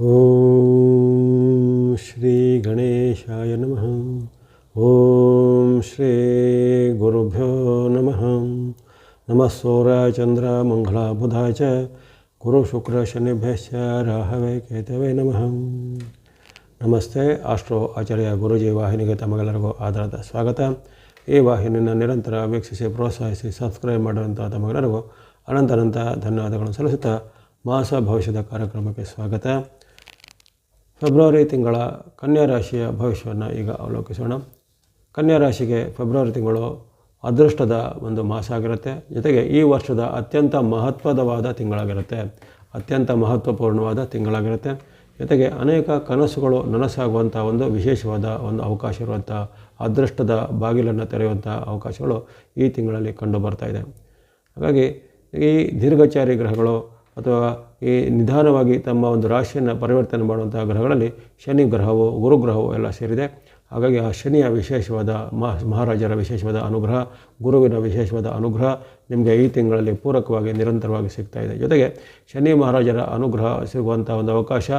ಓಂ ಶ್ರೀ ಗಣೇಶಾಯ ನಮಃ ಓಂ ಶ್ರೀ ಗುರುಭ್ಯೋ ನಮಃ ನಮಃ ಸೂರ್ಯ ಚಂದ್ರ ಮಂಗಳ ಬುಧ ಚ ಗುರು ಶುಕ್ರ ಶನಿಭ್ಯಶ್ಚ ರಾಹವೇ ಕೇತವೇ ನಮಃ ನಮಸ್ತೆ ಆಸ್ಟ್ರೋ ಆಚಾರ್ಯ ಗುರುಜಿ ವಾಹಿನಿಗೆ ತಮಗೆಲ್ಲರಿಗೂ ಆಧಾರದ ಸ್ವಾಗತ ಈ ವಾಹಿನಿಯನ್ನು ನಿರಂತರ ವೀಕ್ಷಿಸಿ ಪ್ರೋತ್ಸಾಹಿಸಿ ಸಬ್ಸ್ಕ್ರೈಬ್ ಮಾಡುವಂಥ ತಮಗೆಲ್ಲರಿಗೂ ಅನಂತ ಅನಂತ ಧನ್ಯವಾದಗಳನ್ನು ಸಲ್ಲಿಸುತ್ತಾ ಮಾಸ ಭವಿಷ್ಯದ ಕಾರ್ಯಕ್ರಮಕ್ಕೆ ಸ್ವಾಗತ ಫೆಬ್ರವರಿ ತಿಂಗಳ ಕನ್ಯಾ ರಾಶಿಯ ಭವಿಷ್ಯವನ್ನು ಈಗ ಅವಲೋಕಿಸೋಣ. ಕನ್ಯಾ ರಾಶಿಗೆ ಫೆಬ್ರವರಿ ತಿಂಗಳು ಅದೃಷ್ಟದ ಒಂದು ಮಾಸ ಆಗಿರುತ್ತೆ. ಜೊತೆಗೆ ಈ ವರ್ಷದ ಅತ್ಯಂತ ಮಹತ್ವದವಾದ ತಿಂಗಳಾಗಿರುತ್ತೆ. ಅತ್ಯಂತ ಮಹತ್ವಪೂರ್ಣವಾದ ತಿಂಗಳಾಗಿರುತ್ತೆ. ಜೊತೆಗೆ ಅನೇಕ ಕನಸುಗಳು ನನಸಾಗುವಂಥ ಒಂದು ವಿಶೇಷವಾದ ಒಂದು ಅವಕಾಶ ಇರುವಂಥ ಅದೃಷ್ಟದ ಬಾಗಿಲನ್ನು ತೆರೆಯುವಂಥ ಅವಕಾಶಗಳು ಈ ತಿಂಗಳಲ್ಲಿ ಕಂಡು ಬರ್ತಾ ಇದೆ. ಹಾಗಾಗಿ ಈ ದೀರ್ಘಚಾರಿ ಗ್ರಹಗಳು ಅಥವಾ ಈ ನಿಧಾನವಾಗಿ ತಮ್ಮ ಒಂದು ರಾಶಿಯನ್ನು ಪರಿವರ್ತನೆ ಮಾಡುವಂತಹ ಗ್ರಹಗಳಲ್ಲಿ ಶನಿ ಗ್ರಹವು ಗುರುಗ್ರಹವು ಎಲ್ಲ ಸೇರಿದೆ. ಹಾಗಾಗಿ ಆ ಶನಿಯ ವಿಶೇಷವಾದ ಮಹ, ಮಹಾರಾಜರ ವಿಶೇಷವಾದ ಅನುಗ್ರಹ, ಗುರುವಿನ ವಿಶೇಷವಾದ ಅನುಗ್ರಹ ನಿಮಗೆ ಈ ತಿಂಗಳಲ್ಲಿ ಪೂರಕವಾಗಿ ನಿರಂತರವಾಗಿ ಸಿಗ್ತಾ ಇದೆ. ಜೊತೆಗೆ ಶನಿ ಮಹಾರಾಜರ ಅನುಗ್ರಹ ಸಿಗುವಂಥ ಒಂದು ಅವಕಾಶ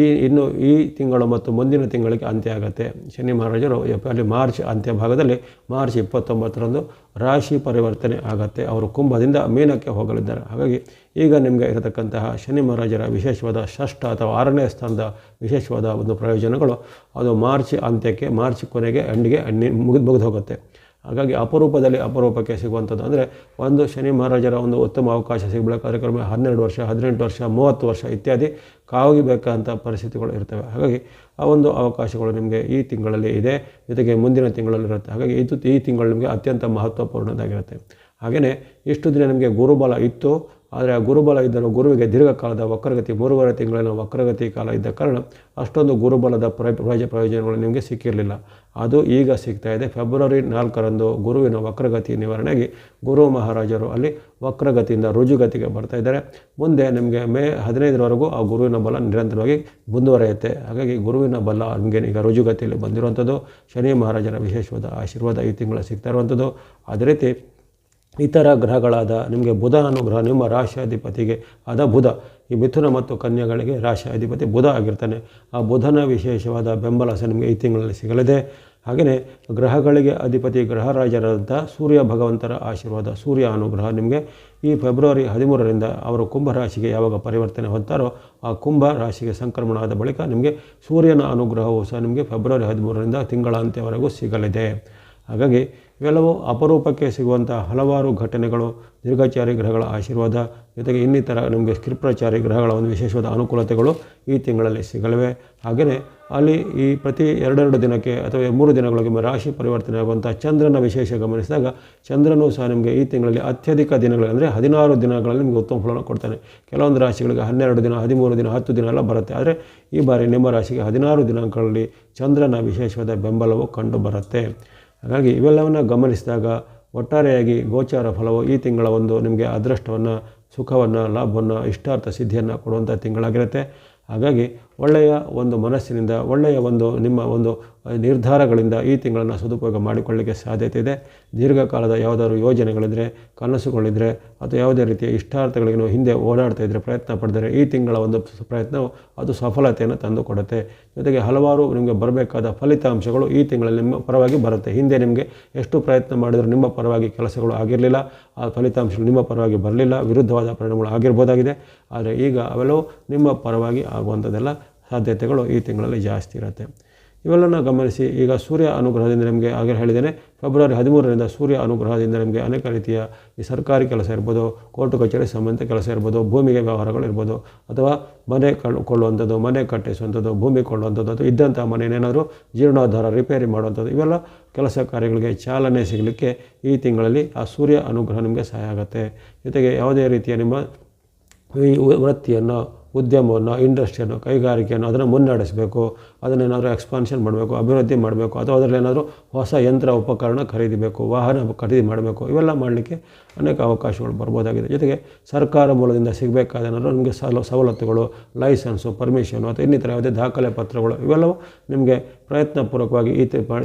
ಈ ಇನ್ನು ಈ ತಿಂಗಳು ಮತ್ತು ಮುಂದಿನ ತಿಂಗಳಿಗೆ ಅಂತ್ಯ ಆಗುತ್ತೆ. ಶನಿ ಮಹಾರಾಜರು ಅಲ್ಲಿ ಮಾರ್ಚ್ ಅಂತ್ಯ ಭಾಗದಲ್ಲಿ ಮಾರ್ಚ್ ಇಪ್ಪತ್ತೊಂಬತ್ತರಂದು ರಾಶಿ ಪರಿವರ್ತನೆ ಆಗುತ್ತೆ. ಅವರು ಕುಂಭದಿಂದ ಮೀನಕ್ಕೆ ಹೋಗಲಿದ್ದಾರೆ. ಹಾಗಾಗಿ ಈಗ ನಿಮಗೆ ಇರತಕ್ಕಂತಹ ಶನಿ ಮಹಾರಾಜರ ವಿಶೇಷವಾದ ಷಷ್ಠ ಅಥವಾ ಆರನೇ ಸ್ಥಾನದ ವಿಶೇಷವಾದ ಒಂದು ಪ್ರಯೋಜನಗಳು, ಅದು ಮಾರ್ಚ್ ಅಂತ್ಯಕ್ಕೆ, ಮಾರ್ಚ್ ಕೊನೆಗೆ, ಎಂಡಿಗೆ ಮುಗಿದು ಮುಗಿದು ಹೋಗುತ್ತೆ. ಹಾಗಾಗಿ ಅಪರೂಪದಲ್ಲಿ ಅಪರೂಪಕ್ಕೆ ಸಿಗುವಂಥದ್ದು. ಅಂದರೆ ಒಂದು ಶನಿ ಮಹಾರಾಜರ ಒಂದು ಉತ್ತಮ ಅವಕಾಶ ಸಿಗಬೇಕಾದ್ರೆ ಕ್ರಮ ಹನ್ನೆರಡು ವರ್ಷ, ಹದಿನೆಂಟು ವರ್ಷ, ಮೂವತ್ತು ವರ್ಷ ಇತ್ಯಾದಿ ಕಾವಗಿಬೇಕಂಥ ಪರಿಸ್ಥಿತಿಗಳು ಇರ್ತವೆ. ಹಾಗಾಗಿ ಆ ಒಂದು ಅವಕಾಶಗಳು ನಿಮಗೆ ಈ ತಿಂಗಳಲ್ಲಿ ಇದೆ. ಜೊತೆಗೆ ಮುಂದಿನ ತಿಂಗಳಲ್ಲಿ ಇರುತ್ತೆ. ಹಾಗಾಗಿ ಇದು ಈ ತಿಂಗಳು ನಿಮಗೆ ಅತ್ಯಂತ ಮಹತ್ವಪೂರ್ಣದಾಗಿರುತ್ತೆ. ಹಾಗೆಯೇ ಇಷ್ಟು ದಿನ ನಿಮಗೆ ಗುರುಬಲ ಇತ್ತು. ಆದರೆ ಆ ಗುರುಬಲ ಇದ್ದರೂ ಗುರುವಿಗೆ ದೀರ್ಘಕಾಲದ ವಕ್ರಗತಿ ಮೂರುವರೆ ತಿಂಗಳಿನ ವಕ್ರಗತಿ ಕಾಲ ಇದ್ದ ಕಾರಣ ಅಷ್ಟೊಂದು ಗುರುಬಲದ ಪ್ರಯೋಜ, ಪ್ರಯೋಜನಗಳು ನಿಮಗೆ ಸಿಕ್ಕಿರಲಿಲ್ಲ. ಅದು ಈಗ ಸಿಗ್ತಾ ಇದೆ. ಫೆಬ್ರವರಿ ನಾಲ್ಕರಂದು ಗುರುವಿನ ವಕ್ರಗತಿ ನಿವಾರಣೆಗೆ ಗುರು ಮಹಾರಾಜರು ಅಲ್ಲಿ ವಕ್ರಗತಿಯಿಂದ ರುಜುಗತಿಗೆ ಬರ್ತಾ ಇದ್ದಾರೆ. ಮುಂದೆ ನಿಮಗೆ ಮೇ ಹದಿನೈದರವರೆಗೂ ಆ ಗುರುವಿನ ಬಲ ನಿರಂತರವಾಗಿ ಮುಂದುವರೆಯುತ್ತೆ. ಹಾಗಾಗಿ ಗುರುವಿನ ಬಲ ನಿಮಗೆ ಈಗ ರುಜುಗತಿಯಲ್ಲಿ ಬಂದಿರುವಂಥದ್ದು. ಶನಿ ಮಹಾರಾಜರ ವಿಶೇಷವಾದ ಆಶೀರ್ವಾದ ಈ ತಿಂಗಳ ಸಿಗ್ತಾ ಇರುವಂಥದ್ದು. ಅದೇ ರೀತಿ ಇತರ ಗ್ರಹಗಳಾದ ನಿಮಗೆ ಬುಧ ಅನುಗ್ರಹ, ನಿಮ್ಮ ರಾಶಿ ಅಧಿಪತಿಗೆ ಆದ ಬುಧ. ಈ ಮಿಥುನ ಮತ್ತು ಕನ್ಯಗಳಿಗೆ ರಾಶಿ ಅಧಿಪತಿ ಬುಧ ಆಗಿರ್ತಾನೆ. ಆ ಬುಧನ ವಿಶೇಷವಾದ ಬೆಂಬಲ ಸಹ ನಿಮಗೆ ಈ ತಿಂಗಳಲ್ಲಿ ಸಿಗಲಿದೆ. ಹಾಗೆಯೇ ಗ್ರಹಗಳಿಗೆ ಅಧಿಪತಿ ಗ್ರಹರಾಜರಾದಂಥ ಸೂರ್ಯ ಭಗವಂತರ ಆಶೀರ್ವಾದ, ಸೂರ್ಯ ಅನುಗ್ರಹ ನಿಮಗೆ ಈ ಫೆಬ್ರವರಿ ಹದಿಮೂರರಿಂದ ಅವರು ಕುಂಭ ರಾಶಿಗೆ ಯಾವಾಗ ಪರಿವರ್ತನೆ ಹೊಂತಾರೋ ಆ ಕುಂಭ ರಾಶಿಗೆ ಸಂಕ್ರಮಣ ಆದ ಬಳಿಕ ನಿಮಗೆ ಸೂರ್ಯನ ಅನುಗ್ರಹವು ಸಹ ನಿಮಗೆ ಫೆಬ್ರವರಿ ಹದಿಮೂರರಿಂದ ತಿಂಗಳ ಅಂತ್ಯವರೆಗೂ ಸಿಗಲಿದೆ. ಹಾಗಾಗಿ ಇವೆಲ್ಲವೂ ಅಪರೂಪಕ್ಕೆ ಸಿಗುವಂಥ ಹಲವಾರು ಘಟನೆಗಳು, ದೀರ್ಘಚಾರಿ ಗ್ರಹಗಳ ಆಶೀರ್ವಾದ, ಜೊತೆಗೆ ಇನ್ನಿತರ ನಿಮಗೆ ಕ್ಷಿಪ್ರಚಾರಿ ಗ್ರಹಗಳ ಒಂದು ವಿಶೇಷವಾದ ಅನುಕೂಲತೆಗಳು ಈ ತಿಂಗಳಲ್ಲಿ ಸಿಗಲಿವೆ. ಹಾಗೆಯೇ ಅಲ್ಲಿ ಈ ಪ್ರತಿ ಎರಡೆರಡು ದಿನಕ್ಕೆ ಅಥವಾ ಮೂರು ದಿನಗಳಿಗೆ ರಾಶಿ ಪರಿವರ್ತನೆ ಆಗುವಂಥ ಚಂದ್ರನ ವಿಶೇಷ ಗಮನಿಸಿದಾಗ ಚಂದ್ರನೂ ಸಹ ನಿಮಗೆ ಈ ತಿಂಗಳಲ್ಲಿ ಅತ್ಯಧಿಕ ದಿನಗಳು ಅಂದರೆ ಹದಿನಾರು ದಿನಗಳಲ್ಲಿ ನಿಮಗೆ ಉತ್ತಮ ಫಲವನ್ನು ಕೊಡ್ತಾನೆ. ಕೆಲವೊಂದು ರಾಶಿಗಳಿಗೆ ಹನ್ನೆರಡು ದಿನ, ಹದಿಮೂರು ದಿನ, ಹತ್ತು ದಿನ ಎಲ್ಲ ಬರುತ್ತೆ. ಆದರೆ ಈ ಬಾರಿ ನಿಮ್ಮ ರಾಶಿಗೆ ಹದಿನಾರು ದಿನಾಂಕಗಳಲ್ಲಿ ಚಂದ್ರನ ವಿಶೇಷವಾದ ಬೆಂಬಲವು ಕಂಡು ಬರುತ್ತೆ. ಹಾಗಾಗಿ ಇವೆಲ್ಲವನ್ನು ಗಮನಿಸಿದಾಗ ಒಟ್ಟಾರೆಯಾಗಿ ಗೋಚಾರ ಫಲವು ಈ ತಿಂಗಳ ಒಂದು ನಿಮಗೆ ಅದೃಷ್ಟವನ್ನು, ಸುಖವನ್ನು, ಲಾಭವನ್ನು, ಇಷ್ಟಾರ್ಥ ಸಿದ್ಧಿಯನ್ನು ಕೊಡುವಂಥ ತಿಂಗಳಾಗಿರುತ್ತೆ. ಹಾಗಾಗಿ ಒಳ್ಳೆಯ ಒಂದು ಮನಸ್ಸಿನಿಂದ, ಒಳ್ಳೆಯ ಒಂದು ನಿಮ್ಮ ಒಂದು ನಿರ್ಧಾರಗಳಿಂದ ಈ ತಿಂಗಳನ್ನು ಸದುಪಯೋಗ ಮಾಡಿಕೊಳ್ಳಲಿಕ್ಕೆ ಸಾಧ್ಯತೆ ಇದೆ. ದೀರ್ಘಕಾಲದ ಯಾವುದಾದ್ರು ಯೋಜನೆಗಳಿದ್ದರೆ ಕನಸುಗಳಿದ್ದರೆ ಅಥವಾ ಯಾವುದೇ ರೀತಿಯ ಇಷ್ಟಾರ್ಥಗಳಿಗೆ ನೀವು ಹಿಂದೆ ಓಡಾಡ್ತಾ ಇದ್ದರೆ ಪ್ರಯತ್ನ ಪಡೆದರೆ, ಈ ತಿಂಗಳ ಒಂದು ಪ್ರಯತ್ನವು ಅದು ಸಫಲತೆಯನ್ನು ತಂದುಕೊಡುತ್ತೆ. ಜೊತೆಗೆ ಹಲವಾರು ನಿಮಗೆ ಬರಬೇಕಾದ ಫಲಿತಾಂಶಗಳು ಈ ತಿಂಗಳಲ್ಲಿ ನಿಮ್ಮ ಪರವಾಗಿ ಬರುತ್ತೆ. ಹಿಂದೆ ನಿಮಗೆ ಎಷ್ಟು ಪ್ರಯತ್ನ ಮಾಡಿದರೂ ನಿಮ್ಮ ಪರವಾಗಿ ಕೆಲಸಗಳು ಆಗಿರಲಿಲ್ಲ. ಆ ಫಲಿತಾಂಶಗಳು ನಿಮ್ಮ ಪರವಾಗಿ ಬರಲಿಲ್ಲ. ವಿರುದ್ಧವಾದ ಪರಿಣಾಮಗಳು ಆಗಿರ್ಬೋದಾಗಿದೆ. ಆದರೆ ಈಗ ಅವೆಲ್ಲವೂ ನಿಮ್ಮ ಪರವಾಗಿ ಆಗುವಂಥದ್ದೆಲ್ಲ ಸಾಧ್ಯತೆಗಳು ಈ ತಿಂಗಳಲ್ಲಿ ಜಾಸ್ತಿ ಇರುತ್ತೆ. ಇವೆಲ್ಲನ ಗಮನಿಸಿ. ಈಗ ಸೂರ್ಯ ಅನುಗ್ರಹದಿಂದ ನಿಮಗೆ ಆಗಲೇ ಹೇಳಿದ್ದೇನೆ. ಫೆಬ್ರವರಿ ಹದಿಮೂರರಿಂದ ಸೂರ್ಯ ಅನುಗ್ರಹದಿಂದ ನಿಮಗೆ ಅನೇಕ ರೀತಿಯ ಈ ಸರ್ಕಾರಿ ಕೆಲಸ ಇರ್ಬೋದು, ಕೋರ್ಟು ಕಚೇರಿ ಸಂಬಂಧಿತ ಕೆಲಸ ಇರ್ಬೋದು, ಭೂಮಿಗೆ ವ್ಯವಹಾರಗಳು ಇರ್ಬೋದು, ಅಥವಾ ಮನೆ ಕೊಳ್ಳುವಂಥದ್ದು, ಮನೆ ಕಟ್ಟಿಸುವಂಥದ್ದು, ಭೂಮಿ ಕೊಳ್ಳುವಂಥದ್ದು, ಅಥವಾ ಇದ್ದಂಥ ಮನೆಯೇನಾದರೂ ಜೀರ್ಣೋದ್ಧಾರ, ರಿಪೇರಿ ಮಾಡುವಂಥದ್ದು, ಇವೆಲ್ಲ ಕೆಲಸ ಕಾರ್ಯಗಳಿಗೆ ಚಾಲನೆ ಸಿಗಲಿಕ್ಕೆ ಈ ತಿಂಗಳಲ್ಲಿ ಆ ಸೂರ್ಯ ಅನುಗ್ರಹ ನಿಮಗೆ ಸಹಾಯ ಆಗುತ್ತೆ. ಜೊತೆಗೆ ಯಾವುದೇ ರೀತಿಯ ನಿಮ್ಮ ಈ ವೃತ್ತಿಯನ್ನು ಉದ್ಯಮವನ್ನು, ಇಂಡಸ್ಟ್ರಿಯನ್ನು, ಕೈಗಾರಿಕೆಯನ್ನು ಅದನ್ನು ಮುನ್ನಡೆಸಬೇಕು ಅದನ್ನೇನಾದರೂ ಎಕ್ಸ್ಪಾನ್ಷನ್ ಮಾಡಬೇಕು, ಅಭಿವೃದ್ಧಿ ಮಾಡಬೇಕು, ಅಥವಾ ಅದರಲ್ಲಿ ಏನಾದರೂ ಹೊಸ ಯಂತ್ರ, ಉಪಕರಣ ಖರೀದಿಬೇಕು, ವಾಹನ ಖರೀದಿ ಮಾಡಬೇಕು, ಇವೆಲ್ಲ ಮಾಡಲಿಕ್ಕೆ ಅನೇಕ ಅವಕಾಶಗಳು ಬರ್ಬೋದಾಗಿದೆ. ಜೊತೆಗೆ ಸರ್ಕಾರ ಮೂಲದಿಂದ ಸಿಗಬೇಕಾದ ಏನಾದರೂ ನಿಮಗೆ ಸಲ, ಸವಲತ್ತುಗಳು ಲೈಸೆನ್ಸು ಪರ್ಮಿಷನು ಅಥವಾ ಇನ್ನಿತರ ಯಾವುದೇ ದಾಖಲೆ ಪತ್ರಗಳು, ಇವೆಲ್ಲವೂ ನಿಮಗೆ ಪ್ರಯತ್ನಪೂರ್ವಕವಾಗಿ ಈ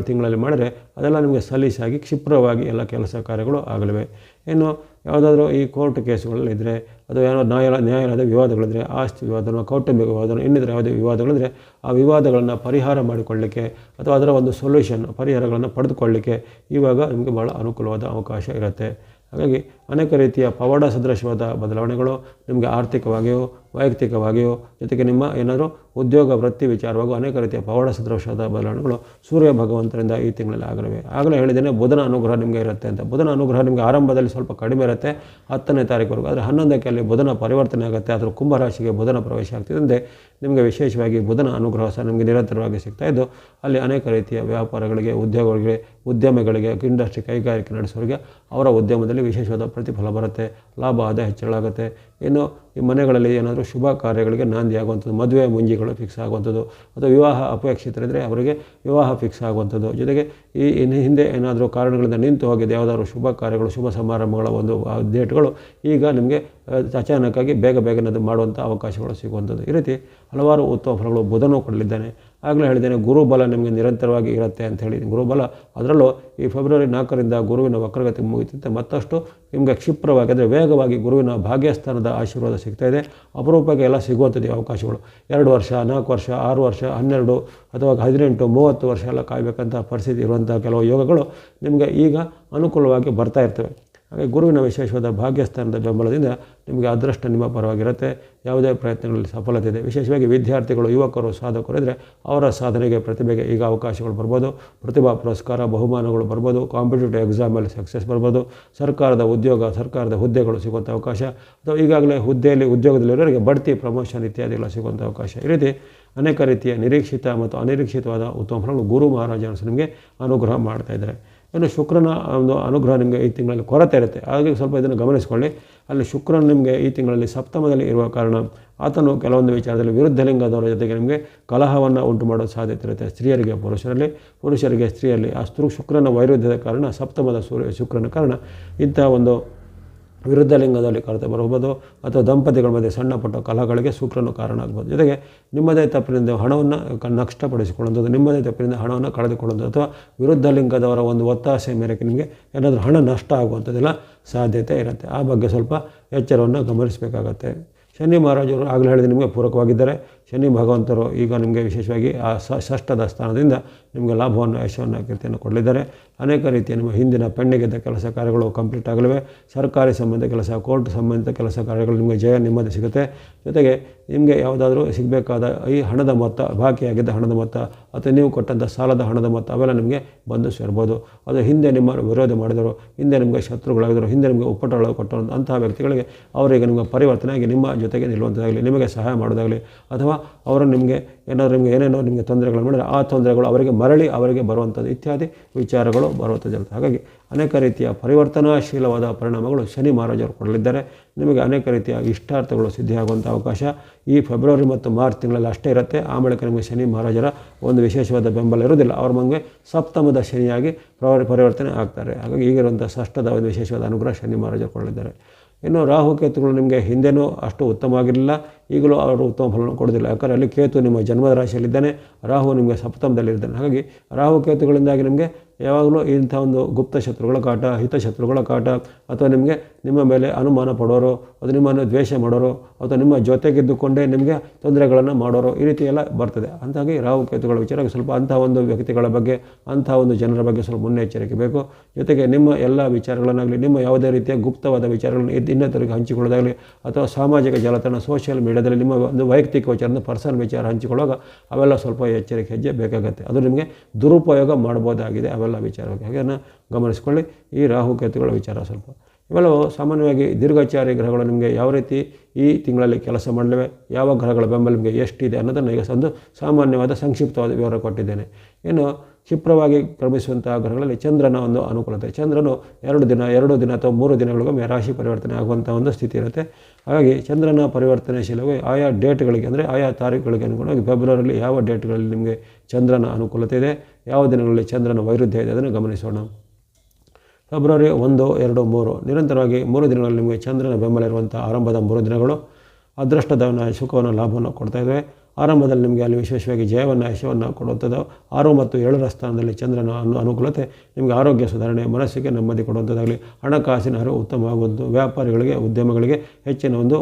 ತಿಂಗಳಲ್ಲಿ ಮಾಡಿದರೆ ಅದೆಲ್ಲ ನಿಮಗೆ ಸಲೀಸಾಗಿ, ಕ್ಷಿಪ್ರವಾಗಿ ಎಲ್ಲ ಕೆಲಸ ಕಾರ್ಯಗಳು ಆಗಲಿವೆ. ಇನ್ನು ಯಾವುದಾದ್ರೂ ಈ ಕೋರ್ಟ್ ಕೇಸುಗಳಲ್ಲಿದ್ದರೆ ಅಥವಾ ಏನೋ ನ್ಯಾಯಾಲಯ ನ್ಯಾಯಾಲಯದ ವಿವಾದಗಳಿದ್ದರೆ ಆಸ್ತಿ ವಿವಾದ ವಿವಾದನೋ, ಕೌಟುಂಬಿಕ ವಿವಾದನೋ, ಇನ್ನಿತರ ಯಾವುದೇ ವಿವಾದಗಳಿದ್ರೆ ಆ ವಿವಾದಗಳನ್ನು ಪರಿಹಾರ ಮಾಡಿಕೊಳ್ಳಿಕ್ಕೆ ಅಥವಾ ಅದರ ಒಂದು ಸೊಲ್ಯೂಷನ್ ಪರಿಹಾರಗಳನ್ನು ಪಡೆದುಕೊಳ್ಳಿಕ್ಕೆ ಇವಾಗ ನಿಮಗೆ ಭಾಳ ಅನುಕೂಲವಾದ ಅವಕಾಶ ಇರುತ್ತೆ. ಹಾಗಾಗಿ ಅನೇಕ ರೀತಿಯ ಪವಾಡ ಸದೃಶವಾದ ಬದಲಾವಣೆಗಳು ನಿಮಗೆ ಆರ್ಥಿಕವಾಗಿಯೋ ವೈಯಕ್ತಿಕವಾಗಿಯೋ, ಜೊತೆಗೆ ನಿಮ್ಮ ಏನಾದರೂ ಉದ್ಯೋಗ ವೃತ್ತಿ ವಿಚಾರವಾಗೂ ಅನೇಕ ರೀತಿಯ ಪವಾಡ ಸದೃಶದ ಬದಲಾವಣೆಗಳು ಸೂರ್ಯ ಭಗವಂತರಿಂದ ಈ ತಿಂಗಳಲ್ಲಿ ಆಗಲಿವೆ. ಆಗಲೇ ಹೇಳಿದ್ದೇನೆ, ಬುಧನ ಅನುಗ್ರಹ ನಿಮಗೆ ಇರುತ್ತೆ ಅಂತ. ಬುಧನ ಅನುಗ್ರಹ ನಿಮಗೆ ಆರಂಭದಲ್ಲಿ ಸ್ವಲ್ಪ ಕಡಿಮೆ ಇರುತ್ತೆ. ಹತ್ತನೇ ತಾರೀಕುವರೆಗೂ. ಆದರೆ ಹನ್ನೊಂದಕ್ಕೆ ಅಲ್ಲಿ ಬುಧನ ಪರಿವರ್ತನೆ ಆಗುತ್ತೆ. ಅದರ ಕುಂಭರಾಶಿಗೆ ಬುಧನ ಪ್ರವೇಶ ಆಗ್ತಿದ್ದಂತೆ ನಿಮಗೆ ವಿಶೇಷವಾಗಿ ಬುಧನ ಅನುಗ್ರಹ ಸಹ ನಿಮಗೆ ನಿರಂತರವಾಗಿ ಸಿಗ್ತಾ ಇದ್ದು, ಅಲ್ಲಿ ಅನೇಕ ರೀತಿಯ ವ್ಯಾಪಾರಗಳಿಗೆ, ಉದ್ಯೋಗಗಳಿಗೆ, ಉದ್ಯಮಗಳಿಗೆ ಇಂಡಸ್ಟ್ರಿ ಕೈಗಾರಿಕೆ ನಡೆಸೋರಿಗೆ ಅವರ ಉದ್ಯಮದಲ್ಲಿ ವಿಶೇಷವಾದ ಪ್ರತಿಫಲ ಬರುತ್ತೆ. ಲಾಭ, ಆದಾಯ ಹೆಚ್ಚಳಾಗುತ್ತೆ ಇನ್ನು ಈ ಮನೆಗಳಲ್ಲಿ ಏನಾದರೂ ಶುಭ ಕಾರ್ಯಗಳಿಗೆ ನಾಂದಿ ಆಗುವಂಥದ್ದು, ಮದುವೆ ಮುಂಜಿಗಳು ಫಿಕ್ಸ್ ಆಗುವಂಥದ್ದು, ಅಥವಾ ವಿವಾಹ ಅಪೇಕ್ಷಿತರಿದ್ದರೆ ಅವರಿಗೆ ವಿವಾಹ ಫಿಕ್ಸ್ ಆಗುವಂಥದ್ದು. ಜೊತೆಗೆ ಈ ಇನ್ನು ಹಿಂದೆ ಏನಾದರೂ ಕಾರಣಗಳಿಂದ ನಿಂತು ಹೋಗಿದೆ ಯಾವುದಾದ್ರು ಶುಭ ಕಾರ್ಯಗಳು, ಶುಭ ಸಮಾರಂಭಗಳ ಒಂದು ಡೇಟ್ಗಳು ಈಗ ನಿಮಗೆ ಅಚಾನಕ್ಕಾಗಿ ಬೇಗ ಬೇಗನೆ ಅದು ಮಾಡುವಂಥ ಅವಕಾಶಗಳು ಸಿಗುವಂಥದ್ದು. ಈ ರೀತಿ ಹಲವಾರು ಉತ್ತಮ ಫಲಗಳು ಬುಧನೂ ಕೊಡಲಿದ್ದಾನೆ. ಆಗಲೇ ಹೇಳಿದ್ದೇನೆ, ಗುರುಬಲ ನಿಮಗೆ ನಿರಂತರವಾಗಿ ಇರುತ್ತೆ ಅಂತ ಹೇಳಿ ಗುರುಬಲ ಅದರಲ್ಲೂ ಈ ಫೆಬ್ರವರಿ ನಾಲ್ಕರಿಂದ ಗುರುವಿನ ವಕ್ರಗತಿ ಮುಗಿತಂತೆ ಮತ್ತಷ್ಟು ನಿಮಗೆ ಕ್ಷಿಪ್ರವಾಗಿ ಅಂದರೆ ವೇಗವಾಗಿ ಗುರುವಿನ ಭಾಗ್ಯಸ್ಥಾನದ ಆಶೀರ್ವಾದ ಸಿಗ್ತಾ ಇದೆ. ಅಪರೂಪಕ್ಕೆ ಎಲ್ಲ ಸಿಗುವಂಥದ್ದು ಅವಕಾಶಗಳು. ಎರಡು ವರ್ಷ, ನಾಲ್ಕು ವರ್ಷ, ಆರು ವರ್ಷ, ಹನ್ನೆರಡು ಅಥವಾ ಹದಿನೆಂಟು, ಮೂವತ್ತು ವರ್ಷ ಎಲ್ಲ ಕಾಯಬೇಕಂತ ಪರಿಸ್ಥಿತಿ ಇರುವಂಥ ಕೆಲವು ಯೋಗಗಳು ನಿಮಗೆ ಈಗ ಅನುಕೂಲವಾಗಿ ಬರ್ತಾ ಇರ್ತವೆ. ಹಾಗೆ ಗುರುವಿನ ವಿಶೇಷವಾದ ಭಾಗ್ಯಸ್ಥಾನದ ಬೆಂಬಲದಿಂದ ನಿಮಗೆ ಅದೃಷ್ಟ ನಿಮ್ಮ ಪರವಾಗಿರುತ್ತೆ. ಯಾವುದೇ ಪ್ರಯತ್ನಗಳಲ್ಲಿ ಸಫಲತೆ ಇದೆ. ವಿಶೇಷವಾಗಿ ವಿದ್ಯಾರ್ಥಿಗಳು, ಯುವಕರು, ಸಾಧಕರು ಇದ್ದರೆ ಅವರ ಸಾಧನೆಗೆ, ಪ್ರತಿಭೆಗೆ ಈಗ ಅವಕಾಶಗಳು ಬರ್ಬೋದು. ಪ್ರತಿಭಾ ಪುರಸ್ಕಾರ, ಬಹುಮಾನಗಳು ಬರ್ಬೋದು. ಕಾಂಪಿಟೇಟಿವ್ ಎಕ್ಸಾಮಲ್ಲಿ ಸಕ್ಸಸ್ ಬರ್ಬೋದು. ಸರ್ಕಾರದ ಉದ್ಯೋಗ, ಸರ್ಕಾರದ ಹುದ್ದೆಗಳು ಸಿಗುವಂಥ ಅವಕಾಶ. ಅಥವಾ ಈಗಾಗಲೇ ಹುದ್ದೆಯಲ್ಲಿ ಉದ್ಯೋಗದಲ್ಲಿರೋರಿಗೆ ಬಡ್ತಿ, ಪ್ರಮೋಷನ್ ಇತ್ಯಾದಿಗಳು ಸಿಗುವಂಥ ಅವಕಾಶ. ಈ ರೀತಿ ಅನೇಕ ರೀತಿಯ ನಿರೀಕ್ಷಿತ ಮತ್ತು ಅನಿರೀಕ್ಷಿತವಾದ ಉತ್ತಮ ಫಲಗಳು ಗುರು ಮಹಾರಾಜನ ಸಹ ನಿಮಗೆ ಅನುಗ್ರಹ ಮಾಡ್ತಾ ಇದ್ದಾರೆ. ಇನ್ನು ಶುಕ್ರನ ಒಂದು ಅನುಗ್ರಹ ನಿಮಗೆ ಈ ತಿಂಗಳಲ್ಲಿ ಕೊರತೆ ಇರುತ್ತೆ. ಹಾಗೆ ಸ್ವಲ್ಪ ಇದನ್ನು ಗಮನಿಸಿಕೊಳ್ಳಿ. ಅಲ್ಲಿ ಶುಕ್ರನ ನಿಮಗೆ ಈ ತಿಂಗಳಲ್ಲಿ ಸಪ್ತಮದಲ್ಲಿ ಇರುವ ಕಾರಣ ಆತನು ಕೆಲವೊಂದು ವಿಚಾರದಲ್ಲಿ ವಿರುದ್ಧ ಲಿಂಗದವರ ಜೊತೆಗೆ ನಿಮಗೆ ಕಲಹವನ್ನು ಉಂಟು ಮಾಡೋ ಸಾಧ್ಯತೆ ಇರುತ್ತೆ ಸ್ತ್ರೀಯರಿಗೆ, ಪುರುಷರಲ್ಲಿ. ಪುರುಷರಿಗೆ, ಸ್ತ್ರೀಯಲ್ಲಿ ಆ ಶುಕ್ರನ ವೈರುಧ್ಯದ ಕಾರಣ ಸಪ್ತಮದ ಸೂರ್ಯ ಶುಕ್ರನ ಕಾರಣ ಇಂಥ ಒಂದು ವಿರುದ್ಧ ಲಿಂಗದಲ್ಲಿ ಕೊರತೆ ಬರಬಹುದು ಅಥವಾ ದಂಪತಿಗಳ ಮಧ್ಯೆ ಸಣ್ಣ ಪುಟ್ಟ ಕಲಹಗಳಿಗೆ ಶುಕ್ರನು ಕಾರಣ ಆಗ್ಬೋದು ಜೊತೆಗೆ ನಿಮ್ಮದೇ ತಪ್ಪಿನಿಂದ ಹಣವನ್ನು ನಷ್ಟಪಡಿಸಿಕೊಳ್ಳುವಂಥದ್ದು, ನಿಮ್ಮದೇ ತಪ್ಪಿನಿಂದ ಹಣವನ್ನು ಕಳೆದುಕೊಳ್ಳುವಂಥದ್ದು ಅಥವಾ ವಿರುದ್ಧ ಲಿಂಗದವರ ಒಂದು ಒತ್ತಾಸೆ ಮೇರೆಗೆ ನಿಮಗೆ ಏನಾದರೂ ಹಣ ನಷ್ಟ ಆಗುವಂಥದ್ದೆಲ್ಲ ಸಾಧ್ಯತೆ ಇರುತ್ತೆ. ಆ ಬಗ್ಗೆ ಸ್ವಲ್ಪ ಎಚ್ಚರವನ್ನು ಗಮನಿಸಬೇಕಾಗತ್ತೆ. ಶನಿ ಮಹಾರಾಜರು ಆಗಲೇ ಹೇಳಿದ ನಿಮಗೆ ಪೂರಕವಾಗಿದ್ದಾರೆ. ಶನಿ ಭಗವಂತರು ಈಗ ನಿಮಗೆ ವಿಶೇಷವಾಗಿ ಆ ಷಷ್ಠದ ಸ್ಥಾನದಿಂದ ನಿಮಗೆ ಲಾಭವನ್ನು, ಯಶವನ್ನು, ಕೀರ್ತಿಯನ್ನು ಕೊಡಲಿದ್ದಾರೆ. ಅನೇಕ ರೀತಿಯ ನಿಮ್ಮ ಹಿಂದಿನ ಪೆಂಡಿಗೆದ್ದ ಕೆಲಸ ಕಾರ್ಯಗಳು ಕಂಪ್ಲೀಟ್ ಆಗಲಿವೆ. ಸರ್ಕಾರಿ ಸಂಬಂಧ ಕೆಲಸ, ಕೋರ್ಟ್ ಸಂಬಂಧಿತ ಕೆಲಸ ಕಾರ್ಯಗಳು ನಿಮಗೆ ಜಯ, ನೆಮ್ಮದಿ ಸಿಗುತ್ತೆ. ಜೊತೆಗೆ ನಿಮಗೆ ಯಾವುದಾದ್ರೂ ಸಿಗಬೇಕಾದ ಈ ಹಣದ ಮೊತ್ತ, ಬಾಕಿಯಾಗಿದ್ದ ಹಣದ ಮೊತ್ತ, ಅಥವಾ ನೀವು ಕೊಟ್ಟಂಥ ಸಾಲದ ಹಣದ ಮೊತ್ತ, ಅವೆಲ್ಲ ನಿಮಗೆ ಬಂದು ಸೇರ್ಬೋದು. ಅದು ಹಿಂದೆ ನಿಮ್ಮ ವಿರೋಧ ಮಾಡಿದರು, ಹಿಂದೆ ನಿಮಗೆ ಶತ್ರುಗಳಾಗಿದ್ದರು, ಹಿಂದೆ ನಿಮಗೆ ಒಪ್ಪಟ್ಟಗಳು ಕೊಟ್ಟರು ಅಂತಹ ವ್ಯಕ್ತಿಗಳಿಗೆ ಅವರಿಗೆ ನಿಮಗೆ ಪರಿವರ್ತನೆಯಾಗಿ, ನಿಮ್ಮ ಜೊತೆಗೆ ನಿಲ್ಲುವಂಥದ್ದಾಗಲಿ ನಿಮಗೆ ಸಹಾಯ ಮಾಡೋದಾಗಲಿ, ಅಥವಾ ಅವರು ನಿಮಗೆ ಏನಾದರೂ ನಿಮಗೆ ಏನೇನೋ ನಿಮಗೆ ತೊಂದರೆಗಳು ಮಾಡಿದರೆ ಆ ತೊಂದರೆಗಳು ಅವರಿಗೆ ಮರಳಿ ಅವರಿಗೆ ಬರುವಂಥದ್ದು ಇತ್ಯಾದಿ ವಿಚಾರಗಳು ಬರುವಂಥದ್ದು ಹಾಗಾಗಿ ಅನೇಕ ರೀತಿಯ ಪರಿವರ್ತನಾಶೀಲವಾದ ಪರಿಣಾಮಗಳು ಶನಿ ಮಹಾರಾಜರು ಕೊಡಲಿದ್ದಾರೆ. ನಿಮಗೆ ಅನೇಕ ರೀತಿಯ ಇಷ್ಟಾರ್ಥಗಳು ಸಿದ್ಧಿಯಾಗುವಂಥ ಅವಕಾಶ ಈ ಫೆಬ್ರವರಿ ಮತ್ತು ಮಾರ್ಚ್ ತಿಂಗಳಲ್ಲಿ ಅಷ್ಟೇ ಇರುತ್ತೆ. ಆ ಬಳಿಕ ನಿಮಗೆ ಶನಿ ಮಹಾರಾಜರ ಒಂದು ವಿಶೇಷವಾದ ಬೆಂಬಲ ಇರುವುದಿಲ್ಲ. ಅವ್ರ ಮಂಗೆ ಸಪ್ತಮದ ಶನಿಯಾಗಿ ಪ್ರವ- ಪರಿವರ್ತನೆ ಆಗ್ತಾರೆ. ಹಾಗಾಗಿ ಈಗಿರುವಂಥ ಷಷ್ಠದ ಒಂದು ವಿಶೇಷವಾದ ಅನುಗ್ರಹ ಶನಿ ಮಹಾರಾಜರು ಕೊಡಲಿದ್ದಾರೆ. ಇನ್ನು ರಾಹು ಕೇತುಗಳು ನಿಮಗೆ ಹಿಂದೆನೂ ಅಷ್ಟು ಉತ್ತಮವಾಗಿರಲಿಲ್ಲ. ಈಗಲೂ ಅವರು ಉತ್ತಮ ಫಲವನ್ನು ಕೊಡೋದಿಲ್ಲ ಯಾಕಂದರೆ ಅಲ್ಲಿ ಕೇತು ನಿಮ್ಮ ಜನ್ಮದ ರಾಶಿಯಲ್ಲಿದ್ದಾನೆ. ರಾಹು ನಿಮಗೆ ಸಪ್ತಮದಲ್ಲಿದ್ದಾನೆ. ಹಾಗಾಗಿ ರಾಹು ಕೇತುಗಳಿಂದಾಗಿ ನಿಮಗೆ ಯಾವಾಗಲೂ ಇಂಥ ಒಂದು ಗುಪ್ತ ಶತ್ರುಗಳ ಕಾಟ ಹಿತಶತ್ರುಗಳ ಕಾಟ, ಅಥವಾ ನಿಮಗೆ ನಿಮ್ಮ ಮೇಲೆ ಅನುಮಾನ ಪಡೋರು, ಅಥವಾ ನಿಮ್ಮನ್ನು ದ್ವೇಷ ಮಾಡೋರು, ಅಥವಾ ನಿಮ್ಮ ಜೊತೆಗಿದ್ದುಕೊಂಡೇ ನಿಮಗೆ ತೊಂದರೆಗಳನ್ನು ಮಾಡೋರು, ಈ ರೀತಿ ಎಲ್ಲ ಬರ್ತದೆ. ಅಂತಾಗಿ ರಾಹು ಕೇತುಗಳ ವಿಚಾರ, ಸ್ವಲ್ಪ ಅಂಥ ಒಂದು ವ್ಯಕ್ತಿಗಳ ಬಗ್ಗೆ, ಅಂಥ ಒಂದು ಜನರ ಬಗ್ಗೆ ಸ್ವಲ್ಪ ಮುನ್ನೆಚ್ಚರಿಕೆ ಬೇಕು. ಜೊತೆಗೆ ನಿಮ್ಮ ಎಲ್ಲ ವಿಚಾರಗಳನ್ನಾಗಲಿ, ನಿಮ್ಮ ಯಾವುದೇ ರೀತಿಯ ಗುಪ್ತವಾದ ವಿಚಾರಗಳನ್ನು ಇನ್ನೊಬ್ಬರಿಗೆ ಹಂಚಿಕೊಳ್ಳೋದಾಗಲಿ, ಅಥವಾ ಸಾಮಾಜಿಕ ಜಾಲತಾಣ ಸೋಷಿಯಲ್ ಮೀಡಿಯಾದಲ್ಲಿ ನಿಮ್ಮ ಒಂದು ವೈಯಕ್ತಿಕ ವಿಚಾರದ ಪರ್ಸನಲ್ ವಿಚಾರ ಹಂಚಿಕೊಳ್ಳುವಾಗ ಅವೆಲ್ಲ ಸ್ವಲ್ಪ ಎಚ್ಚರಿಕೆ ಹೆಜ್ಜೆ ಬೇಕಾಗುತ್ತೆ. ಅದು ನಿಮಗೆ ದುರುಪಯೋಗ ಮಾಡ್ಬೋದಾಗಿದೆ ಅವೆಲ್ಲ ವಿಚಾರವಾಗಿ ಹಾಗೆ ಗಮನಿಸ್ಕೊಳ್ಳಿ, ಈ ರಾಹುಕೇತುಗಳ ವಿಚಾರ ಸ್ವಲ್ಪ. ಇವೆಲ್ಲವೂ ಸಾಮಾನ್ಯವಾಗಿ ದೀರ್ಘಚಾರಿ ಗ್ರಹಗಳು ನಿಮಗೆ ಯಾವ ರೀತಿ ಈ ತಿಂಗಳಲ್ಲಿ ಕೆಲಸ ಮಾಡಲಿವೆ, ಯಾವ ಗ್ರಹಗಳ ಬೆಂಬಲ ನಿಮಗೆ ಎಷ್ಟಿದೆ ಅನ್ನೋದನ್ನು ಈಗ ಒಂದು ಸಾಮಾನ್ಯವಾದ ಸಂಕ್ಷಿಪ್ತವಾದ ವಿವರ ಕೊಟ್ಟಿದ್ದೇನೆ. ಇನ್ನು ಕ್ಷಿಪ್ರವಾಗಿ ಕ್ರಮಿಸುವಂತಹ ಗ್ರಹಗಳಲ್ಲಿ ಚಂದ್ರನ ಒಂದು ಅನುಕೂಲತೆ. ಚಂದ್ರನು ಎರಡು ದಿನ ಎರಡು ದಿನ ಅಥವಾ ಮೂರು ದಿನಗಳಿಗೊಮ್ಮೆ ರಾಶಿ ಪರಿವರ್ತನೆ ಆಗುವಂಥ ಒಂದು ಸ್ಥಿತಿ ಇರುತ್ತೆ. ಹಾಗಾಗಿ ಚಂದ್ರನ ಪರಿವರ್ತನೆಶೀಲವಾಗಿ ಆಯಾ ಡೇಟ್ಗಳಿಗೆ ಅಂದರೆ ಆಯಾ ತಾರೀಕುಗಳಿಗೆ ಅನುಗುಣವಾಗಿ ಫೆಬ್ರವರಿಯಲ್ಲಿ ಯಾವ ಡೇಟ್ಗಳಲ್ಲಿ ನಿಮಗೆ ಚಂದ್ರನ ಅನುಕೂಲತೆ ಇದೆ. ಯಾವ ದಿನಗಳಲ್ಲಿ ಚಂದ್ರನ ವೈರುಧ್ಯ ಇದೆ ಅದನ್ನು ಗಮನಿಸೋಣ. ಫೆಬ್ರವರಿ ಒಂದು, ಎರಡು, ಮೂರು. ನಿರಂತರವಾಗಿ ಮೂರು ದಿನಗಳಲ್ಲಿ ನಿಮಗೆ ಚಂದ್ರನ ಬೆಂಬಲ ಇರುವಂಥ ಆರಂಭದ ಮೂರು ದಿನಗಳು. ಅದೃಷ್ಟದ ಸುಖವನ್ನು ಲಾಭವನ್ನು ಕೊಡ್ತಾ ಇದ್ದಾವೆ ಆರಂಭದಲ್ಲಿ ನಿಮಗೆ ಅಲ್ಲಿ ವಿಶೇಷವಾಗಿ ಜಯವನ್ನು, ಯಶವನ್ನು ಕೊಡುವಂಥದ್ದು. ಆರು ಮತ್ತು ಏಳರ ಸ್ಥಾನದಲ್ಲಿ ಚಂದ್ರನ ಅನು ಅನುಕೂಲತೆ ನಿಮಗೆ ಆರೋಗ್ಯ ಸುಧಾರಣೆ, ಮನಸ್ಸಿಗೆ ನೆಮ್ಮದಿ ಕೊಡುವಂಥದ್ದಾಗಲಿ, ಹಣಕಾಸಿನ ಹರಿವು ಉತ್ತಮವಾಗುವುದು ವ್ಯಾಪಾರಿಗಳಿಗೆ, ಉದ್ಯಮಗಳಿಗೆ ಹೆಚ್ಚಿನ ಒಂದು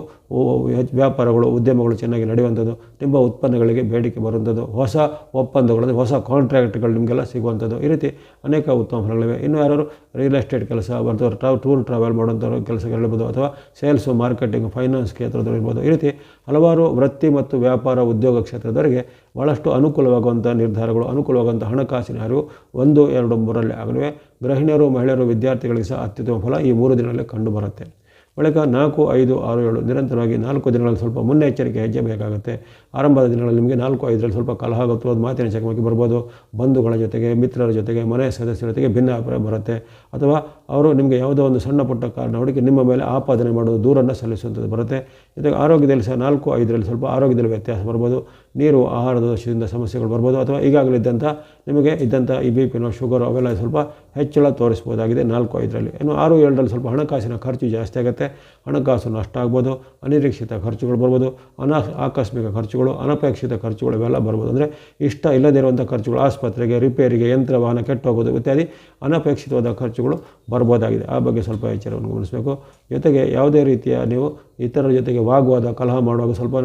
ವ್ಯಾಪಾರಗಳು, ಉದ್ಯಮಗಳು ಚೆನ್ನಾಗಿ ನಡೆಯುವಂಥದ್ದು, ನಿಮ್ಮ ಉತ್ಪನ್ನಗಳಿಗೆ ಬೇಡಿಕೆ ಬರುವಂಥದ್ದು, ಹೊಸ ಒಪ್ಪಂದಗಳು ಹೊಸ ಕಾಂಟ್ರಾಕ್ಟ್ಗಳು ನಿಮಗೆಲ್ಲ ಸಿಗುವಂಥದ್ದು. ಈ ರೀತಿ ಅನೇಕ ಉತ್ತಮ ಫಲಗಳಿವೆ. ಇನ್ನು ಯಾರು ರಿಯಲ್ ಎಸ್ಟೇಟ್ ಕೆಲಸ ಬರ್ತವ್ರು ಟ್ರಾವ್ ಟೂರ್ ಟ್ರಾವೆಲ್ ಮಾಡುವಂಥವ್ರು, ಕೆಲಸಗಳಿರ್ಬೋದು ಅಥವಾ ಸೇಲ್ಸು ಮಾರ್ಕೆಟಿಂಗ್ ಫೈನಾನ್ಸ್ ಕ್ಷೇತ್ರದಲ್ಲಿರ್ಬೋದು. ಈ ರೀತಿ ಹಲವಾರು ವೃತ್ತಿ ಮತ್ತು ವ್ಯಾಪಾರ ಉದ್ಯೋಗ ಕ್ಷೇತ್ರದವರಿಗೆ ಭಾಳಷ್ಟು ಅನುಕೂಲವಾಗುವಂಥ ನಿರ್ಧಾರಗಳು ಅನುಕೂಲವಾಗುವಂಥ ಹಣಕಾಸಿನ ಅರಿವು ಒಂದು, ಎರಡು, ಮೂರರಲ್ಲಿ ಆಗಲಿವೆ. ಗೃಹಿಣಿಯರು, ಮಹಿಳೆಯರು, ವಿದ್ಯಾರ್ಥಿಗಳಿಗೆ ಸಹ ಅತ್ಯುತ್ತಮ ಫಲ ಈ ಮೂರು ದಿನಗಳಲ್ಲಿ ಕಂಡುಬರುತ್ತೆ ಬಳಿಕ ನಾಲ್ಕು, ಐದು, ಆರು, ಏಳು ನಿರಂತರವಾಗಿ ನಾಲ್ಕು ದಿನಗಳಲ್ಲಿ ಸ್ವಲ್ಪ ಮುನ್ನೆಚ್ಚರಿಕೆ ಹೆಜ್ಜೆ ಬೇಕಾಗುತ್ತೆ. ಆರಂಭದ ದಿನಗಳಲ್ಲಿ ನಿಮಗೆ ನಾಲ್ಕು, ಐದರಲ್ಲಿ ಸ್ವಲ್ಪ ಕಲಹ ಅಥವಾ ಮಾತಿನ ಚಕಮಕಿ ಬರ್ಬೋದು. ಬಂಧುಗಳ ಜೊತೆಗೆ, ಮಿತ್ರರ ಜೊತೆಗೆ, ಮನೆ ಸದಸ್ಯರ ಜೊತೆಗೆ ಭಿನ್ನಾಭಿಪ್ರಾಯ ಬರುತ್ತೆ. ಅಥವಾ ಅವರು ನಿಮಗೆ ಯಾವುದೋ ಒಂದು ಸಣ್ಣ ಪುಟ್ಟ ಕಾರಣ ಹುಡುಕಿ ನಿಮ್ಮ ಮೇಲೆ ಆಪಾದನೆ ಮಾಡೋದು ದೂರನ್ನು ಸಲ್ಲಿಸುವಂಥದ್ದು ಬರುತ್ತೆ. ಜೊತೆಗೆ ಆರೋಗ್ಯದಲ್ಲಿ ಸಹ ನಾಲ್ಕು ಐದರಲ್ಲಿ ಸ್ವಲ್ಪ ಆರೋಗ್ಯದಲ್ಲಿ ವ್ಯತ್ಯಾಸ ಬರ್ಬೋದು. ನೀರು, ಆಹಾರದ ದೋಷದಿಂದ ಸಮಸ್ಯೆಗಳು ಬರ್ಬೋದು. ಅಥವಾ ಈಗಾಗಲೇ ಇದ್ದಂಥ ನಿಮಗೆ ಇದ್ದಂಥ ಈ ಬಿ ಪಿನೋ ಶುಗರು ಅವೆಲ್ಲ ಸ್ವಲ್ಪ ಹೆಚ್ಚಳ ತೋರಿಸ್ಬೋದಾಗಿದೆ ನಾಲ್ಕು ಐದರಲ್ಲಿ. ಇನ್ನು ಆರು ಏಳರಲ್ಲಿ ಸ್ವಲ್ಪ ಹಣಕಾಸಿನ ಖರ್ಚು ಜಾಸ್ತಿ ಆಗುತ್ತೆ. ಹಣಕಾಸು ನಷ್ಟ ಆಗ್ಬೋದು, ಅನಿರೀಕ್ಷಿತ ಖರ್ಚುಗಳು ಬರ್ಬೋದು, ಅನಾ, ಆಕಸ್ಮಿಕ ಖರ್ಚುಗಳು, ಅನಪೇಕ್ಷಿತ ಖರ್ಚುಗಳು ಇವೆಲ್ಲ ಬರ್ಬೋದು. ಅಂದರೆ ಇಷ್ಟ ಇಲ್ಲದೇ ಇರುವಂಥ ಖರ್ಚುಗಳು, ಆಸ್ಪತ್ರೆಗೆ, ರಿಪೇರಿಗೆ ಯಂತ್ರ ವಾಹನ ಕೆಟ್ಟೋಗೋದು ಇತ್ಯಾದಿ ಅನಪೇಕ್ಷಿತವಾದ ಖರ್ಚುಗಳು ಬರ್ಬೋದಾಗಿದೆ. ಆ ಬಗ್ಗೆ ಸ್ವಲ್ಪ ಎಚ್ಚರವನ್ನು ಗಮನಿಸಬೇಕು. ಜೊತೆಗೆ ಯಾವುದೇ ರೀತಿಯ ನೀವು ಇತರರ ಜೊತೆಗೆ ವಾಗ್ವಾದ, ಕಲಹ ಮಾಡುವಾಗ ಸ್ವಲ್ಪ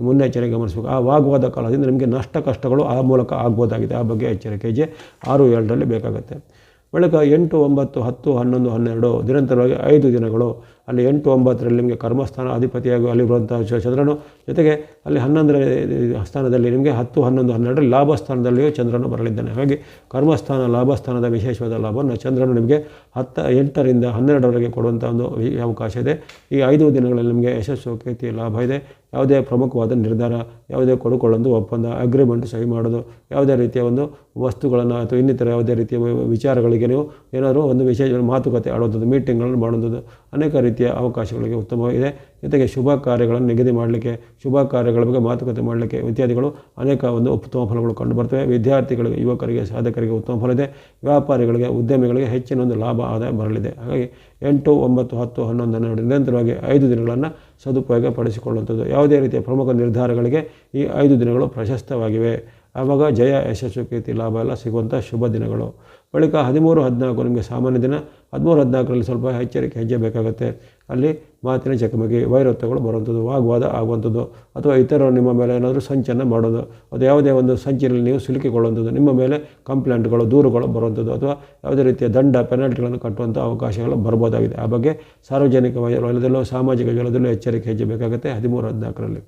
ಮುನ್ನೆಚ್ಚರಿಕೆ ಗಮನಿಸಬೇಕು. ಆ ವಾಗ್ವಾದ, ಕಲಹದಿಂದ ನಿಮಗೆ ನಷ್ಟ ಕಷ್ಟಗಳು ಆ ಮೂಲಕ ಆಗ್ಬೋದಾಗಿದೆ. ಆ ಬಗ್ಗೆ ಎಚ್ಚರಿಕೆ ಹೆಜ್ಜೆ ಆರು ಎರಡರಲ್ಲಿ ಬೇಕಾಗುತ್ತೆ. ಬಳಿಕ ಎಂಟು, ಒಂಬತ್ತು, ಹತ್ತು, ಹನ್ನೊಂದು, ಹನ್ನೆರಡು ನಿರಂತರವಾಗಿ ಐದು ದಿನಗಳು ಅಲ್ಲಿ ಎಂಟು ಒಂಬತ್ತರಲ್ಲಿ ನಿಮಗೆ ಕರ್ಮಸ್ಥಾನ ಅಧಿಪತಿಯಾಗಿ ಅಲ್ಲಿರುವಂಥ ಚಂದ್ರನು. ಜೊತೆಗೆ ಅಲ್ಲಿ ಹನ್ನೊಂದರ ಸ್ಥಾನದಲ್ಲಿ ನಿಮಗೆ ಹತ್ತು, ಹನ್ನೊಂದು, ಹನ್ನೆರಡರಲ್ಲಿ ಲಾಭ ಸ್ಥಾನದಲ್ಲಿಯೂ ಚಂದ್ರನು ಬರಲಿದ್ದಾನೆ. ಹಾಗಾಗಿ ಕರ್ಮಸ್ಥಾನ, ಲಾಭಸ್ಥಾನದ ವಿಶೇಷವಾದ ಲಾಭವನ್ನು ಚಂದ್ರನು ನಿಮಗೆ ಹತ್ತ, ಎಂಟರಿಂದ ಹನ್ನೆರಡರವರೆಗೆ ಕೊಡುವಂಥ ಒಂದು ಅವಕಾಶ ಇದೆ. ಈ ಐದು ದಿನಗಳಲ್ಲಿ ನಿಮಗೆ ಯಶಸ್ಸು, ಕೀರ್ತಿ, ಲಾಭ ಇದೆ. ಯಾವುದೇ ಪ್ರಮುಖವಾದ ನಿರ್ಧಾರ, ಯಾವುದೇ ಕೊಡುಕೊಳ್ಳೊಂದು ಒಪ್ಪಂದ ಅಗ್ರಿಮೆಂಟ್ ಸಹಿ ಮಾಡೋದು, ಯಾವುದೇ ರೀತಿಯ ಒಂದು ವಸ್ತುಗಳನ್ನು ಅಥವಾ ಇನ್ನಿತರ ಯಾವುದೇ ರೀತಿಯ ವಿಚಾರಗಳಿಗೆ ನೀವು ಏನಾದರೂ ಒಂದು ವಿಶೇಷ ಮಾತುಕತೆ ಆಡುವಂಥದ್ದು ಮೀಟಿಂಗ್ಗಳನ್ನು ಮಾಡುವಂಥದ್ದು ಅನೇಕ ರೀತಿಯ ಅವಕಾಶಗಳಿಗೆ ಉತ್ತಮವಾಗಿದೆ. ಜೊತೆಗೆ ಶುಭ ಕಾರ್ಯಗಳನ್ನು ನಿಗದಿ ಮಾಡಲಿಕ್ಕೆ, ಶುಭ ಕಾರ್ಯಗಳ ಬಗ್ಗೆ ಮಾತುಕತೆ ಮಾಡಲಿಕ್ಕೆ ಇತ್ಯಾದಿಗಳು ಅನೇಕ ಒಂದು ಉತ್ತಮ ಫಲಗಳು ಕಂಡುಬರ್ತವೆ ವಿದ್ಯಾರ್ಥಿಗಳಿಗೆ, ಯುವಕರಿಗೆ, ಸಾಧಕರಿಗೆ ಉತ್ತಮ ಫಲ ಇದೆ. ವ್ಯಾಪಾರಿಗಳಿಗೆ, ಉದ್ಯಮಿಗಳಿಗೆ ಹೆಚ್ಚಿನ ಒಂದು ಲಾಭ ಆದಾಯ ಬರಲಿದೆ. ಹಾಗಾಗಿ ಎಂಟು, ಒಂಬತ್ತು, ಹತ್ತು ಹನ್ನೊಂದು ಹನ್ನೆರಡು ನಿರಂತರವಾಗಿ ಐದು ದಿನಗಳನ್ನು ಸದುಪಯೋಗ ಪಡಿಸಿಕೊಳ್ಳುವಂಥದ್ದು ಯಾವುದೇ ರೀತಿಯ ಪ್ರಮುಖ ನಿರ್ಧಾರಗಳಿಗೆ ಈ ಐದು ದಿನಗಳು ಪ್ರಶಸ್ತವಾಗಿವೆ. ಆವಾಗ ಜಯ, ಯಶಸ್ಸು, ಕೀರ್ತಿ, ಲಾಭ ಎಲ್ಲ ಸಿಗುವಂಥ ಶುಭ ದಿನಗಳು. ಬಳಿಕ ಹದಿಮೂರು, ಹದಿನಾಲ್ಕು ನಿಮಗೆ ಸಾಮಾನ್ಯ ದಿನ, ಹದಿಮೂರು, ಹದಿನಾಲ್ಕರಲ್ಲಿ ಸ್ವಲ್ಪ ಎಚ್ಚರಿಕೆ ಹೆಜ್ಜೆ ಬೇಕಾಗುತ್ತೆ. ಅಲ್ಲಿ ಮಾತಿನ ಚಕಮಕಿ ವೈರತ್ವಗಳು ಬರುವಂಥದ್ದು, ವಾಗ್ವಾದ ಆಗುವಂಥದ್ದು, ಅಥವಾ ಇತರರು ನಿಮ್ಮ ಮೇಲೆ ಏನಾದರೂ ಸಂಚನ್ನು ಮಾಡೋದು, ಅದು ಯಾವುದೇ ಒಂದು ಸಂಚಿನಲ್ಲಿ ನೀವು ಸಿಲುಕಿಕೊಳ್ಳುವಂಥದ್ದು, ನಿಮ್ಮ ಮೇಲೆ ಕಂಪ್ಲೇಂಟ್ಗಳು, ದೂರುಗಳು ಬರುವಂಥದ್ದು, ಅಥವಾ ಯಾವುದೇ ರೀತಿಯ ದಂಡ, ಪೆನಾಲ್ಟಿಗಳನ್ನು ಕಟ್ಟುವಂಥ ಅವಕಾಶಗಳು ಬರ್ಬೋದಾಗಿದೆ. ಆ ಬಗ್ಗೆ ಸಾರ್ವಜನಿಕ ವಲಯದಲ್ಲೂ, ಸಾಮಾಜಿಕ ವಲಯದಲ್ಲೂ ಎಚ್ಚರಿಕೆ ಹೆಜ್ಜೆ ಬೇಕಾಗುತ್ತೆ ಹದಿಮೂರು, ಹದಿನಾಲ್ಕರಲ್ಲಿ.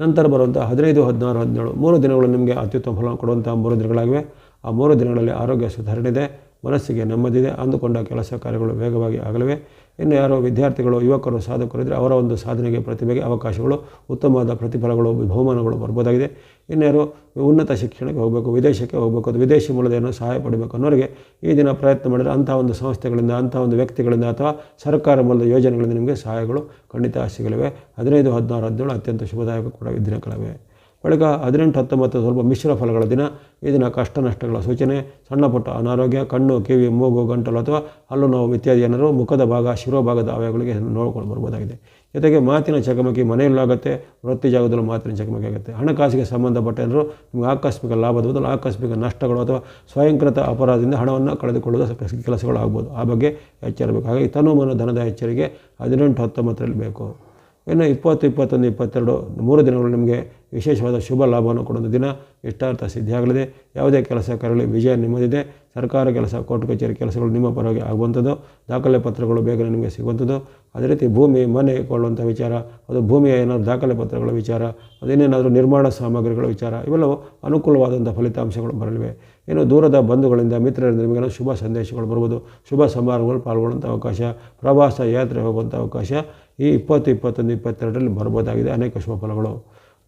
ನಂತರ ಬರುವಂಥ ಹದಿನೈದು, ಹದಿನಾರು, ಹದಿನೇಳು, ಮೂರು ದಿನಗಳು ನಿಮಗೆ ಅತ್ಯುತ್ತಮ ಫಲ ಕೊಡುವಂಥ ಮೂರು ದಿನಗಳಾಗಿವೆ. ಆ ಮೂರು ದಿನಗಳಲ್ಲಿ ಆರೋಗ್ಯ ಸುಧಾರಣೆ ಇದೆ ಮನಸ್ಸಿಗೆ ನೆಮ್ಮದಿದೆ ಅಂದುಕೊಂಡ ಕೆಲಸ ಕಾರ್ಯಗಳು ವೇಗವಾಗಿ ಆಗಲಿವೆ. ಇನ್ನು ಯಾರೋ ವಿದ್ಯಾರ್ಥಿಗಳು, ಯುವಕರು, ಸಾಧಕರು ಇದ್ದರೆ ಅವರ ಒಂದು ಸಾಧನೆಗೆ ಪ್ರತಿಭೆಗೆ ಅವಕಾಶಗಳು, ಉತ್ತಮವಾದ ಪ್ರತಿಫಲಗಳು, ಬಹುಮಾನಗಳು ಬರ್ಬೋದಾಗಿದೆ. ಇನ್ಯಾರು ಉನ್ನತ ಶಿಕ್ಷಣಕ್ಕೆ ಹೋಗಬೇಕು, ವಿದೇಶಕ್ಕೆ ಹೋಗಬೇಕು ವಿದೇಶಿ ಮೂಲದ ಏನೋ ಸಹಾಯ ಪಡಬೇಕು ಅನ್ನೋರಿಗೆ ಈ ದಿನ ಪ್ರಯತ್ನ ಮಾಡಿದರೆ ಅಂಥ ಒಂದು ಸಂಸ್ಥೆಗಳಿಂದ ಅಂಥ ಒಂದು ವ್ಯಕ್ತಿಗಳಿಂದ ಅಥವಾ ಸರ್ಕಾರ ಮೂಲದ ಯೋಜನೆಗಳಿಂದ ನಿಮಗೆ ಸಹಾಯಗಳು ಖಂಡಿತ ಸಿಗಲಿವೆ. ಹದಿನೈದು, ಹದಿನಾರು, ಹದಿನೇಳು ಅತ್ಯಂತ ಶುಭದಾಯಕ ಕೂಡ ದಿನಗಳಿವೆ ಬಳಿಕ ಹದಿನೆಂಟು, ಹತ್ತೊಂಬತ್ತು ಸ್ವಲ್ಪ ಮಿಶ್ರ ಫಲಗಳ ದಿನ. ಈ ದಿನ ಕಷ್ಟ ನಷ್ಟಗಳ ಸೂಚನೆ. ಸಣ್ಣ ಪುಟ್ಟ ಅನಾರೋಗ್ಯ, ಕಣ್ಣು, ಕಿವಿ, ಮೂಗು ಗಂಟಲು ಅಥವಾ ಹಲ್ಲು ನೋವು ಇತ್ಯಾದಿ ಏನಾದರೂ ಮುಖದ ಭಾಗ ಶಿರೋಭಾಗದ ಅವಯಗಳಿಗೆ ನೋಡ್ಕೊಂಡು ಬರ್ಬೋದಾಗಿದೆ. ಜೊತೆಗೆ ಮಾತಿನ ಚಕಮಕಿ ಮನೆಯಲ್ಲಾಗುತ್ತೆ ವೃತ್ತಿ ಜಾಗದಲ್ಲೂ ಮಾತಿನ ಚಕಮಕಿ ಆಗುತ್ತೆ. ಹಣಕಾಸಿಗೆ ಸಂಬಂಧಪಟ್ಟ ಏನಾದರೂ ನಿಮಗೆ ಆಕಸ್ಮಿಕ ಲಾಭದ ಬದಲು ಆಕಸ್ಮಿಕ ನಷ್ಟಗಳು ಅಥವಾ ಸ್ವಯಂಕೃತ ಅಪರಾಧದಿಂದ ಹಣವನ್ನು ಕಳೆದುಕೊಳ್ಳುವ ಕೆಲಸಗಳು ಆಗ್ಬೋದು ಆ ಬಗ್ಗೆ ಎಚ್ಚರಬೇಕು. ಹಾಗಾಗಿ ತನುಮನ ಧನದ ಎಚ್ಚರಿಕೆ ಹದಿನೆಂಟು, ಹತ್ತೊಂಬತ್ತರಲ್ಲಿ ಬೇಕು. ಇನ್ನು ಇಪ್ಪತ್ತು, ಇಪ್ಪತ್ತೊಂದು, ಇಪ್ಪತ್ತೆರಡು ಮೂರು ದಿನಗಳು ನಿಮಗೆ ವಿಶೇಷವಾದ ಶುಭ ಲಾಭವನ್ನು ಕೊಡೋದು ದಿನ ಇಷ್ಟಾರ್ಥ ಸಿದ್ಧಿಯಾಗಲಿದೆ. ಯಾವುದೇ ಕೆಲಸ ಕಾರ್ಯಗಳಲ್ಲಿ ವಿಜಯ ನಿಮ್ಮದಿದೆ. ಸರ್ಕಾರ ಕೆಲಸ, ಕೋರ್ಟ್ ಕಚೇರಿ ಕೆಲಸಗಳು ನಿಮ್ಮ ಪರವಾಗಿ ಆಗುವಂಥದ್ದು. ದಾಖಲೆ ಪತ್ರಗಳು ಬೇಗನೆ ನಿಮಗೆ ಸಿಗುವಂಥದ್ದು. ಅದೇ ರೀತಿ ಭೂಮಿ, ಮನೆ ಕೊಳ್ಳುವಂಥ ವಿಚಾರ, ಅದು ಭೂಮಿಯ ಏನಾದರೂ ದಾಖಲೆ ಪತ್ರಗಳ ವಿಚಾರ, ಅದೇನೇನಾದರೂ ನಿರ್ಮಾಣ ಸಾಮಗ್ರಿಗಳ ವಿಚಾರ, ಇವೆಲ್ಲವೂ ಅನುಕೂಲವಾದಂಥ ಫಲಿತಾಂಶಗಳು ಬರಲಿವೆ. ಇನ್ನು ದೂರದ ಬಂಧುಗಳಿಂದ, ಮಿತ್ರರಿಂದ ನಿಮಗೆ ಶುಭ ಸಂದೇಶಗಳು ಬರ್ಬೋದು. ಶುಭ ಸಮಾರಂಭಗಳು ಪಾಲ್ಗೊಳ್ಳುವಂಥ ಅವಕಾಶ, ಪ್ರವಾಸ, ಯಾತ್ರೆ ಹೋಗುವಂಥ ಅವಕಾಶ. ಈ ಇಪ್ಪತ್ತು, ಇಪ್ಪತ್ತೊಂದು, ಇಪ್ಪತ್ತೆರಡರಲ್ಲಿ ಬರಬಹುದಾಗಿದೆ ಅನೇಕ ಶುಭ ಫಲಗಳು.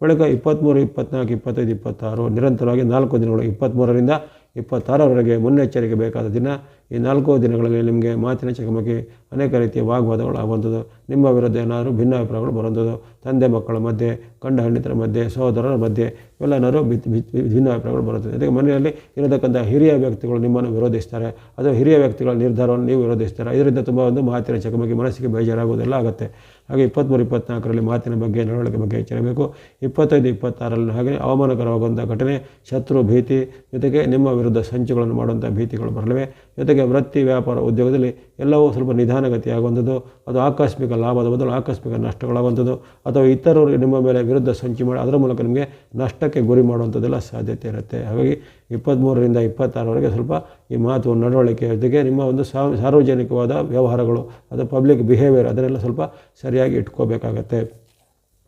ಬಳಿಕ ಇಪ್ಪತ್ತ್ಮೂರು ಇಪ್ಪತ್ನಾಲ್ಕು ಇಪ್ಪತ್ತೈದು, ಇಪ್ಪತ್ತಾರು, ನಿರಂತರವಾಗಿ ನಾಲ್ಕು ದಿನಗಳು, ಇಪ್ಪತ್ತ್ಮೂರರಿಂದ ಇಪ್ಪತ್ತಾರರವರೆಗೆ ಮುನ್ನೆಚ್ಚರಿಕೆ ಬೇಕಾದ ದಿನ. ಈ ನಾಲ್ಕು ದಿನಗಳಲ್ಲಿ ನಿಮಗೆ ಮಾತಿನ ಚಕಮಕಿ ಅನೇಕ ರೀತಿಯ ವಾಗ್ವಾದಗಳು ಆಗುವಂಥದ್ದು. ನಿಮ್ಮ ವಿರುದ್ಧ ಏನಾದರೂ ಭಿನ್ನಾಭಿಪ್ರಾಯಗಳು ಬರುವಂಥದ್ದು, ತಂದೆ ಮಕ್ಕಳ ಮಧ್ಯೆ, ಗಂಡ ಹೆಂಡತಿರ ಮಧ್ಯೆ, ಸಹೋದರರ ಮಧ್ಯೆ ಇವೆಲ್ಲ ಭಿನ್ನ ಭಿನ್ನಾಭಿಪ್ರಾಯಗಳು ಬರುತ್ತದೆ ಅದಕ್ಕೆ ಮನೆಯಲ್ಲಿ ಇರತಕ್ಕಂಥ ಹಿರಿಯ ವ್ಯಕ್ತಿಗಳು ನಿಮ್ಮನ್ನು ವಿರೋಧಿಸ್ತಾರೆ. ಅಥವಾ ಹಿರಿಯ ವ್ಯಕ್ತಿಗಳ ನಿರ್ಧಾರವನ್ನು ನೀವು ವಿರೋಧಿಸ್ತಾರೆ? ಇದರಿಂದ ತುಂಬ ಒಂದು ಮಾತಿನ ಚಕಮಕಿ, ಮನಸ್ಸಿಗೆ ಬೇಜಾರಾಗುವುದೆಲ್ಲ ಆಗುತ್ತೆ. ಹಾಗೆ ಇಪ್ಪತ್ತ್ಮೂರು ಇಪ್ಪತ್ನಾಲ್ಕರಲ್ಲಿ ಮಾತಿನ ಬಗ್ಗೆ, ನಡವಳಿಕೆ ಬಗ್ಗೆ ಎಚ್ಚರಬೇಕು ಇಪ್ಪತ್ತೈದು, ಇಪ್ಪತ್ತಾರರಲ್ಲಿ ಹಾಗೆ ಅವಮಾನಕರವಾಗುವಂಥ ಘಟನೆ, ಶತ್ರು, ಭೀತಿ, ಜೊತೆಗೆ ನಿಮ್ಮ ವಿರುದ್ಧ ಸಂಚುಗಳನ್ನು ಮಾಡುವಂಥ ಭೀತಿಗಳು ಬರಲಿವೆ. ಜೊತೆಗೆ ವೃತ್ತಿ ವ್ಯಾಪಾರ ಉದ್ಯೋಗದಲ್ಲಿ ಎಲ್ಲವೂ ಸ್ವಲ್ಪ ನಿಧಾನಗತಿ ಆಗುವಂಥದ್ದು ಅದು ಆಕಸ್ಮಿಕ ಲಾಭದ ಬದಲು ಆಕಸ್ಮಿಕ ನಷ್ಟಗಳಾಗುವಂಥದ್ದು. ಅಥವಾ ಇತರರು ನಿಮ್ಮ ಮೇಲೆ ವಿರುದ್ಧ ಸಂಚು ಮಾಡಿ ಅದರ ಮೂಲಕ ನಿಮಗೆ ನಷ್ಟಕ್ಕೆ ಗುರಿ ಮಾಡುವಂಥದ್ದೆಲ್ಲ ಸಾಧ್ಯತೆ ಇರುತ್ತೆ. ಹಾಗಾಗಿ ಇಪ್ಪತ್ತ್ಮೂರರಿಂದ ಇಪ್ಪತ್ತಾರವರೆಗೆ ಸ್ವಲ್ಪ ಈ ಮಾತು ನಡವಳಿಕೆ ಜೊತೆಗೆ ನಿಮ್ಮ ಒಂದು ಸಾರ್ವ- ಸಾರ್ವಜನಿಕವಾದ ವ್ಯವಹಾರಗಳು, ಅದು ಪಬ್ಲಿಕ್ ಬಿಹೇವಿಯರ್ ಅದನ್ನೆಲ್ಲ ಸ್ವಲ್ಪ ಸರಿಯಾಗಿ ಇಟ್ಕೋಬೇಕಾಗತ್ತೆ.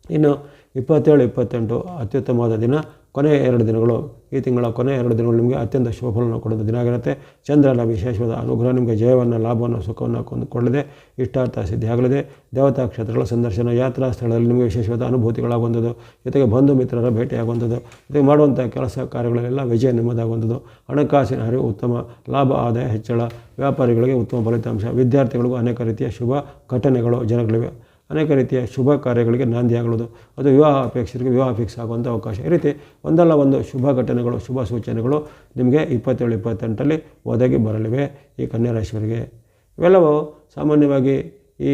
ಇನ್ನು ಇಪ್ಪತ್ತೇಳು, ಇಪ್ಪತ್ತೆಂಟು ಅತ್ಯುತ್ತಮವಾದ ದಿನ ಕೊನೆಯ ಎರಡು ದಿನಗಳು, ಈ ತಿಂಗಳ ಕೊನೆಯ ಎರಡು ದಿನಗಳು ನಿಮಗೆ ಅತ್ಯಂತ ಶುಭಫಲವನ್ನು ಕೊಡುವ ದಿನ ಆಗಿರುತ್ತೆ. ಚಂದ್ರನ ವಿಶೇಷವಾದ ಅನುಗ್ರಹ ನಿಮಗೆ ಜಯವನ್ನು, ಲಾಭವನ್ನು, ಸುಖವನ್ನು ಕೊಂಡುಕೊಳ್ಳದೆ ಇಷ್ಟಾರ್ಥ ಸಿದ್ಧಿಯಾಗಲಿದೆ. ದೇವತಾ ಕ್ಷೇತ್ರಗಳ ಸಂದರ್ಶನ, ಯಾತ್ರಾ ಸ್ಥಳದಲ್ಲಿ ನಿಮಗೆ ವಿಶೇಷವಾದ ಅನುಭೂತಿಗಳಾಗುವಂಥದ್ದು, ಜೊತೆಗೆ ಬಂಧು ಮಿತ್ರರ ಭೇಟಿಯಾಗುವಂಥದ್ದು, ಜೊತೆಗೆ ಮಾಡುವಂಥ ಕೆಲಸ ಕಾರ್ಯಗಳಲ್ಲೆಲ್ಲ ವಿಜಯ ನಿಮ್ಮದಾಗುವಂಥದ್ದು. ಹಣಕಾಸಿನ ಹರಿವು ಉತ್ತಮ, ಲಾಭ, ಆದಾಯ ಹೆಚ್ಚಳ, ವ್ಯಾಪಾರಿಗಳಿಗೆ ಉತ್ತಮ ಫಲಿತಾಂಶ, ವಿದ್ಯಾರ್ಥಿಗಳಿಗೂ ಅನೇಕ ರೀತಿಯ ಶುಭ ಘಟನೆಗಳು ಜನಗಳಿವೆ. ಅನೇಕ ರೀತಿಯ ಶುಭ ಕಾರ್ಯಗಳಿಗೆ ನಾಂದಿಯಾಗುವುದು ಅದು ವಿವಾಹ ಅಪೇಕ್ಷರಿಗೆ ವಿವಾಹ ಫಿಕ್ಸ್ ಆಗುವಂಥ ಅವಕಾಶ. ಈ ರೀತಿ ಒಂದಲ್ಲ ಒಂದು ಶುಭ ಘಟನೆಗಳು, ಶುಭ ಸೂಚನೆಗಳು ನಿಮಗೆ ಇಪ್ಪತ್ತೇಳು, ಇಪ್ಪತ್ತೆಂಟರಲ್ಲಿ ಒದಗಿ ಬರಲಿವೆ ಈ ಕನ್ಯಾ ರಾಶಿಯವರಿಗೆ ಇವೆಲ್ಲವೂ ಸಾಮಾನ್ಯವಾಗಿ ಈ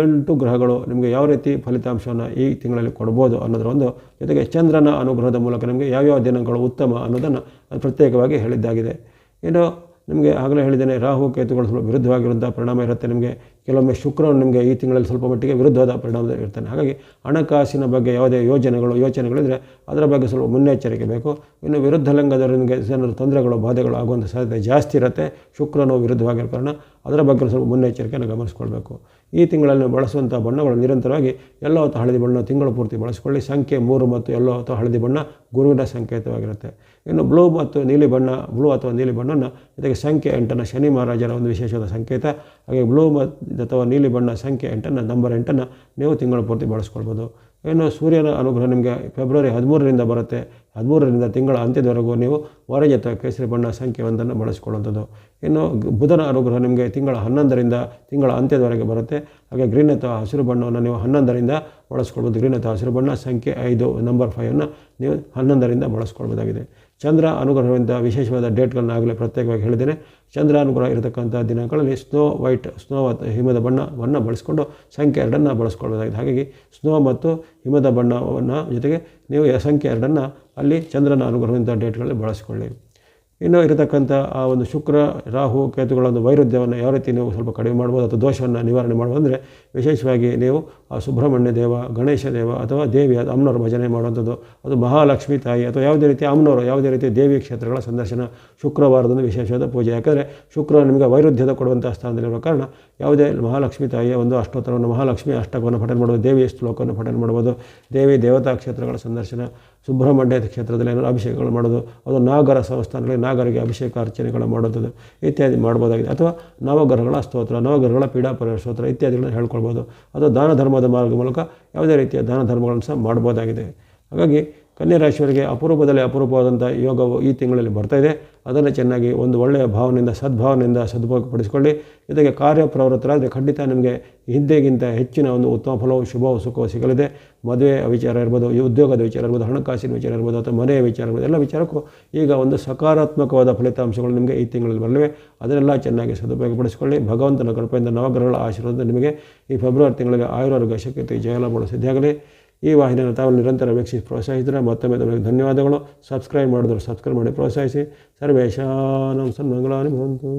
ಎಂಟು ಗ್ರಹಗಳು ನಿಮಗೆ ಯಾವ ರೀತಿ ಫಲಿತಾಂಶವನ್ನು ಈ ತಿಂಗಳಲ್ಲಿ ಕೊಡ್ಬೋದು ಅನ್ನೋದರ ಒಂದು ಜೊತೆಗೆ ಚಂದ್ರನ ಅನುಗ್ರಹದ ಮೂಲಕ ನಿಮಗೆ ಯಾವ್ಯಾವ ದಿನಗಳು ಉತ್ತಮ ಅನ್ನೋದನ್ನು ಪ್ರತ್ಯೇಕವಾಗಿ ಹೇಳಿದ್ದಾಗಿದೆ. ಇನ್ನು ನಿಮಗೆ ಆಗಲೇ ಹೇಳಿದ್ದೇನೆ, ರಾಹು ಕೇತುಗಳು ವಿರುದ್ಧವಾಗಿರುವಂಥ ಪರಿಣಾಮ ಇರುತ್ತೆ ನಿಮಗೆ. ಕೆಲವೊಮ್ಮೆ ಶುಕ್ರನು ನಿಮಗೆ ಈ ತಿಂಗಳಲ್ಲಿ ಸ್ವಲ್ಪ ಮಟ್ಟಿಗೆ ವಿರುದ್ಧವಾದ ಪರಿಣಾಮ ಇರ್ತಾನೆ. ಹಾಗಾಗಿ ಹಣಕಾಸಿನ ಬಗ್ಗೆ ಯಾವುದೇ ಯೋಜನೆಗಳು ಯೋಚನೆಗಳಿದ್ದರೆ ಅದರ ಬಗ್ಗೆ ಸ್ವಲ್ಪ ಮುನ್ನೆಚ್ಚರಿಕೆ ಬೇಕು. ಇನ್ನು ವಿರುದ್ಧ ಲಿಂಗದವರು ನಿಮಗೆ ಜನರು ತೊಂದರೆಗಳು, ಬಾಧೆಗಳು ಆಗುವಂಥ ಸಾಧ್ಯತೆ ಜಾಸ್ತಿ ಇರುತ್ತೆ. ಶುಕ್ರನು ವಿರುದ್ಧವಾಗಿರೋ ಕಾರಣ ಅದರ ಬಗ್ಗೆ ಸ್ವಲ್ಪ ಮುನ್ನೆಚ್ಚರಿಕೆಯನ್ನು ಗಮನಿಸ್ಕೊಳ್ಬೇಕು. ಈ ತಿಂಗಳಲ್ಲಿ ಬಳಸುವಂಥ ಬಣ್ಣಗಳು ನಿರಂತರವಾಗಿ ಎಲ್ಲೋ ಅಥವಾ ಹಳದಿ ಬಣ್ಣ ತಿಂಗಳು ಪೂರ್ತಿ ಬಳಸ್ಕೊಳ್ಳಿ. ಸಂಖ್ಯೆ ಮೂರು ಮತ್ತು ಎಲ್ಲೋ ಅಥವಾ ಹಳದಿ ಬಣ್ಣ ಗುರುವಿನ ಸಂಕೇತವಾಗಿರುತ್ತೆ. ಇನ್ನು ಬ್ಲೂ ಮತ್ತು ನೀಲಿ ಬಣ್ಣ, ಬ್ಲೂ ಅಥವಾ ನೀಲಿ ಬಣ್ಣವನ್ನು ಜೊತೆಗೆ ಸಂಖ್ಯೆ ಎಂಟನ್ನು ಶನಿ ಮಹಾರಾಜರ ಒಂದು ವಿಶೇಷವಾದ ಸಂಕೇತ. ಹಾಗೆ ಬ್ಲೂ ಮತ್ತು ಅಥವಾ ನೀಲಿ ಬಣ್ಣ ಸಂಖ್ಯೆ ಎಂಟನ್ನು, ನಂಬರ್ ಎಂಟನ್ನು ನೀವು ತಿಂಗಳು ಪೂರ್ತಿ ಬಳಸ್ಕೊಳ್ಬೋದು. ಇನ್ನು ಸೂರ್ಯನ ಅನುಗ್ರಹ ನಿಮಗೆ ಫೆಬ್ರವರಿ ಹದಿಮೂರರಿಂದ ಬರುತ್ತೆ. ಹದಿಮೂರರಿಂದ ತಿಂಗಳ ಅಂತ್ಯದವರೆಗೂ ನೀವು ಆರೆಂಜ್ ಅಥವಾ ಕೇಸರಿ ಬಣ್ಣ ಸಂಖ್ಯೆ ಒಂದನ್ನು ಬಳಸ್ಕೊಳ್ಳುವಂಥದ್ದು. ಇನ್ನು ಬುಧನ ಅನುಗ್ರಹ ನಿಮಗೆ ತಿಂಗಳ ಹನ್ನೊಂದರಿಂದ ತಿಂಗಳ ಅಂತ್ಯದವರೆಗೆ ಬರುತ್ತೆ. ಹಾಗೆ ಗ್ರೀನ್ ಅಥವಾ ಹಸಿರು ಬಣ್ಣವನ್ನು ನೀವು ಹನ್ನೊಂದರಿಂದ ಬಳಸ್ಕೊಳ್ಬೋದು. ಗ್ರೀನ್ ಅಥವಾ ಹಸಿರು ಬಣ್ಣ ಸಂಖ್ಯೆ ಐದು, ನಂಬರ್ ಫೈವನ್ನು ನೀವು ಹನ್ನೊಂದರಿಂದ ಬಳಸ್ಕೊಳ್ಬೋದಾಗಿದೆ. ಚಂದ್ರ ಅನುಗ್ರಹದಿಂದ ವಿಶೇಷವಾದ ಡೇಟ್ಗಳನ್ನು ಆಗಲೇ ಪ್ರತ್ಯೇಕವಾಗಿ ಹೇಳಿದ್ದೇನೆ. ಚಂದ್ರ ಅನುಗ್ರಹ ಇರತಕ್ಕಂಥ ದಿನಗಳಲ್ಲಿ ಸ್ನೋ, ವೈಟ್, ಸ್ನೋ ಹಿಮದ ಬಣ್ಣವನ್ನು ಬಳಸಿಕೊಂಡು ಸಂಖ್ಯೆ ಎರಡನ್ನು ಬಳಸ್ಕೊಳ್ಬೋದಾಗಿದೆ ಹಾಗಾಗಿ ಸ್ನೋ ಮತ್ತು ಹಿಮದ ಬಣ್ಣವನ್ನು ಜೊತೆಗೆ ನೀವು ಸಂಖ್ಯೆ ಎರಡನ್ನು ಅಲ್ಲಿ ಚಂದ್ರನ ಅನುಗ್ರಹದಿಂದ ಡೇಟ್ಗಳಲ್ಲಿ ಬಳಸಿಕೊಳ್ಳಿ. ಇನ್ನು ಇರತಕ್ಕಂಥ ಆ ಒಂದು ಶುಕ್ರ, ರಾಹು ಕೇತುಗಳ ಒಂದು ವೈರುಧ್ಯವನ್ನು ಯಾವ ರೀತಿ ನೀವು ಸ್ವಲ್ಪ ಕಡಿಮೆ ಮಾಡ್ಬೋದು ಅಥವಾ ದೋಷವನ್ನು ನಿವಾರಣೆ ಮಾಡ್ಬೋದು ಅಂದರೆ ವಿಶೇಷವಾಗಿ ನೀವು, ಆ, ಸುಬ್ರಹ್ಮಣ್ಯ ದೇವ, ಗಣೇಶ ದೇವ ಅಥವಾ ದೇವಿ ಅದು ಅಮ್ಮನವ್ರ ಭಜನೆ ಮಾಡುವಂಥದ್ದು. ಅದು ಮಹಾಲಕ್ಷ್ಮಿ ತಾಯಿ ಅಥವಾ ಯಾವುದೇ ರೀತಿ ಅಮ್ಮನವರು ಯಾವುದೇ ರೀತಿ ದೇವಿ ಕ್ಷೇತ್ರಗಳ ಸಂದರ್ಶನ, ಶುಕ್ರವಾರದಂದು ವಿಶೇಷವಾದ ಪೂಜೆ. ಯಾಕಂದರೆ ಶುಕ್ರ ನಿಮಗೆ ವೈರುಧ್ಯದ ಕೊಡುವಂಥ ಸ್ಥಾನದಲ್ಲಿರುವ ಕಾರಣ ಯಾವುದೇ ಮಹಾಲಕ್ಷ್ಮಿ ತಾಯಿಯ ಒಂದು ಅಷ್ಟೋತ್ತರವನ್ನು ಮಹಾಲಕ್ಷ್ಮಿ ಅಷ್ಟಕವನ್ನು ಪಠನೆ ಮಾಡ್ಬೋದು ದೇವಿಯ ಶ್ಲೋಕವನ್ನು ಪಠನೆ ಮಾಡ್ಬೋದು ದೇವಿ ದೇವತಾ ಕ್ಷೇತ್ರಗಳ ಸಂದರ್ಶನ, ಸುಬ್ರಹ್ಮಣ್ಯ ಕ್ಷೇತ್ರದಲ್ಲಿ ಏನಾದರೂ ಅಭಿಷೇಕಗಳು ಮಾಡೋದು ಅದು ನಾಗರ ಸಂಸ್ಥಾನಗಳಲ್ಲಿ ನಾಗರಿಗೆ ಅಭಿಷೇಕ ಅರ್ಚನೆಗಳು ಮಾಡೋದು ಇತ್ಯಾದಿ ಮಾಡ್ಬೋದಾಗಿದೆ ಅಥವಾ ನವಗ್ರಹಗಳ ಸ್ತೋತ್ರ, ನವಗ್ರಹಗಳ ಪೀಡಾಪರ ಸ್ತೋತ್ರ ಇತ್ಯಾದಿಗಳನ್ನು ಹೇಳ್ಕೊಳ್ಬೋದು. ಅಥವಾ ದಾನ ಧರ್ಮದ ಮಾರ್ಗ ಮೂಲಕ ಯಾವುದೇ ರೀತಿಯ ದಾನ ಧರ್ಮಗಳನ್ನು ಸಹ ಮಾಡ್ಬೋದಾಗಿದೆ. ಹಾಗಾಗಿ ಕನ್ಯಾ ರಾಶಿಯವರಿಗೆ ಅಪರೂಪದಲ್ಲಿ ಅಪರೂಪವಾದಂಥ ಯೋಗವು ಈ ತಿಂಗಳಲ್ಲಿ ಬರ್ತಾ ಇದೆ. ಅದನ್ನು ಚೆನ್ನಾಗಿ ಒಂದು ಒಳ್ಳೆಯ ಭಾವನೆಯಿಂದ, ಸದ್ಭಾವನೆಯಿಂದ ಸದುಪಯೋಗಪಡಿಸಿಕೊಳ್ಳಿ ಜೊತೆಗೆ ಕಾರ್ಯಪ್ರವೃತ್ತರಾದರೆ ಖಂಡಿತ ನಿಮಗೆ ಹಿಂದೆಗಿಂತ ಹೆಚ್ಚಿನ ಒಂದು ಉತ್ತಮ ಫಲವು, ಶುಭವು, ಸುಖವು ಸಿಗಲಿದೆ. ಮದುವೆ ವಿಚಾರ ಇರ್ಬೋದು ಉದ್ಯೋಗದ ವಿಚಾರ ಇರ್ಬೋದು, ಹಣಕಾಸಿನ ವಿಚಾರ ಇರ್ಬೋದು, ಅಥವಾ ಮನೆಯ ವಿಚಾರ ಇರ್ಬೋದು, ಎಲ್ಲ ವಿಚಾರಕ್ಕೂ ಈಗ ಒಂದು ಸಕಾರಾತ್ಮಕವಾದ ಫಲಿತಾಂಶಗಳು ನಿಮಗೆ ಈ ತಿಂಗಳಲ್ಲಿ ಬರಲಿವೆ. ಅದನ್ನೆಲ್ಲ ಚೆನ್ನಾಗಿ ಸದುಪಯೋಗಪಡಿಸಿಕೊಳ್ಳಿ. ಭಗವಂತನ ಕೃಪೆಯಿಂದ ನವಗ್ರಹಗಳ ಆಶೀರ್ವಾದ ನಿಮಗೆ ಈ ಫೆಬ್ರವರಿ ತಿಂಗಳಿಗೆ ಆಯುರ್ವರ್ಗ ಶಕ್ತಿ ಜಯಲಾಭಗಳು ಸಿದ್ಧಿಯಾಗಲಿ. ಈ ವಾಹಿನಿಯನ್ನು ತಾವು ನಿರಂತರ ವೀಕ್ಷಿಸಿ, ಪ್ರೋತ್ಸಾಹಿಸಿದರೆ ಮತ್ತೊಮ್ಮೆ ತಮಗೆ ಧನ್ಯವಾದಗಳು. ಸಬ್ಸ್ಕ್ರೈಬ್ ಮಾಡಿದ್ರು ಸಬ್ಸ್ಕ್ರೈಬ್ ಮಾಡಿ, ಪ್ರೋತ್ಸಾಹಿಸಿ. ಸರ್ವೇಶಾನಂ ಸನ್ಮಂಗಳಾನಿ ಭವಂತು.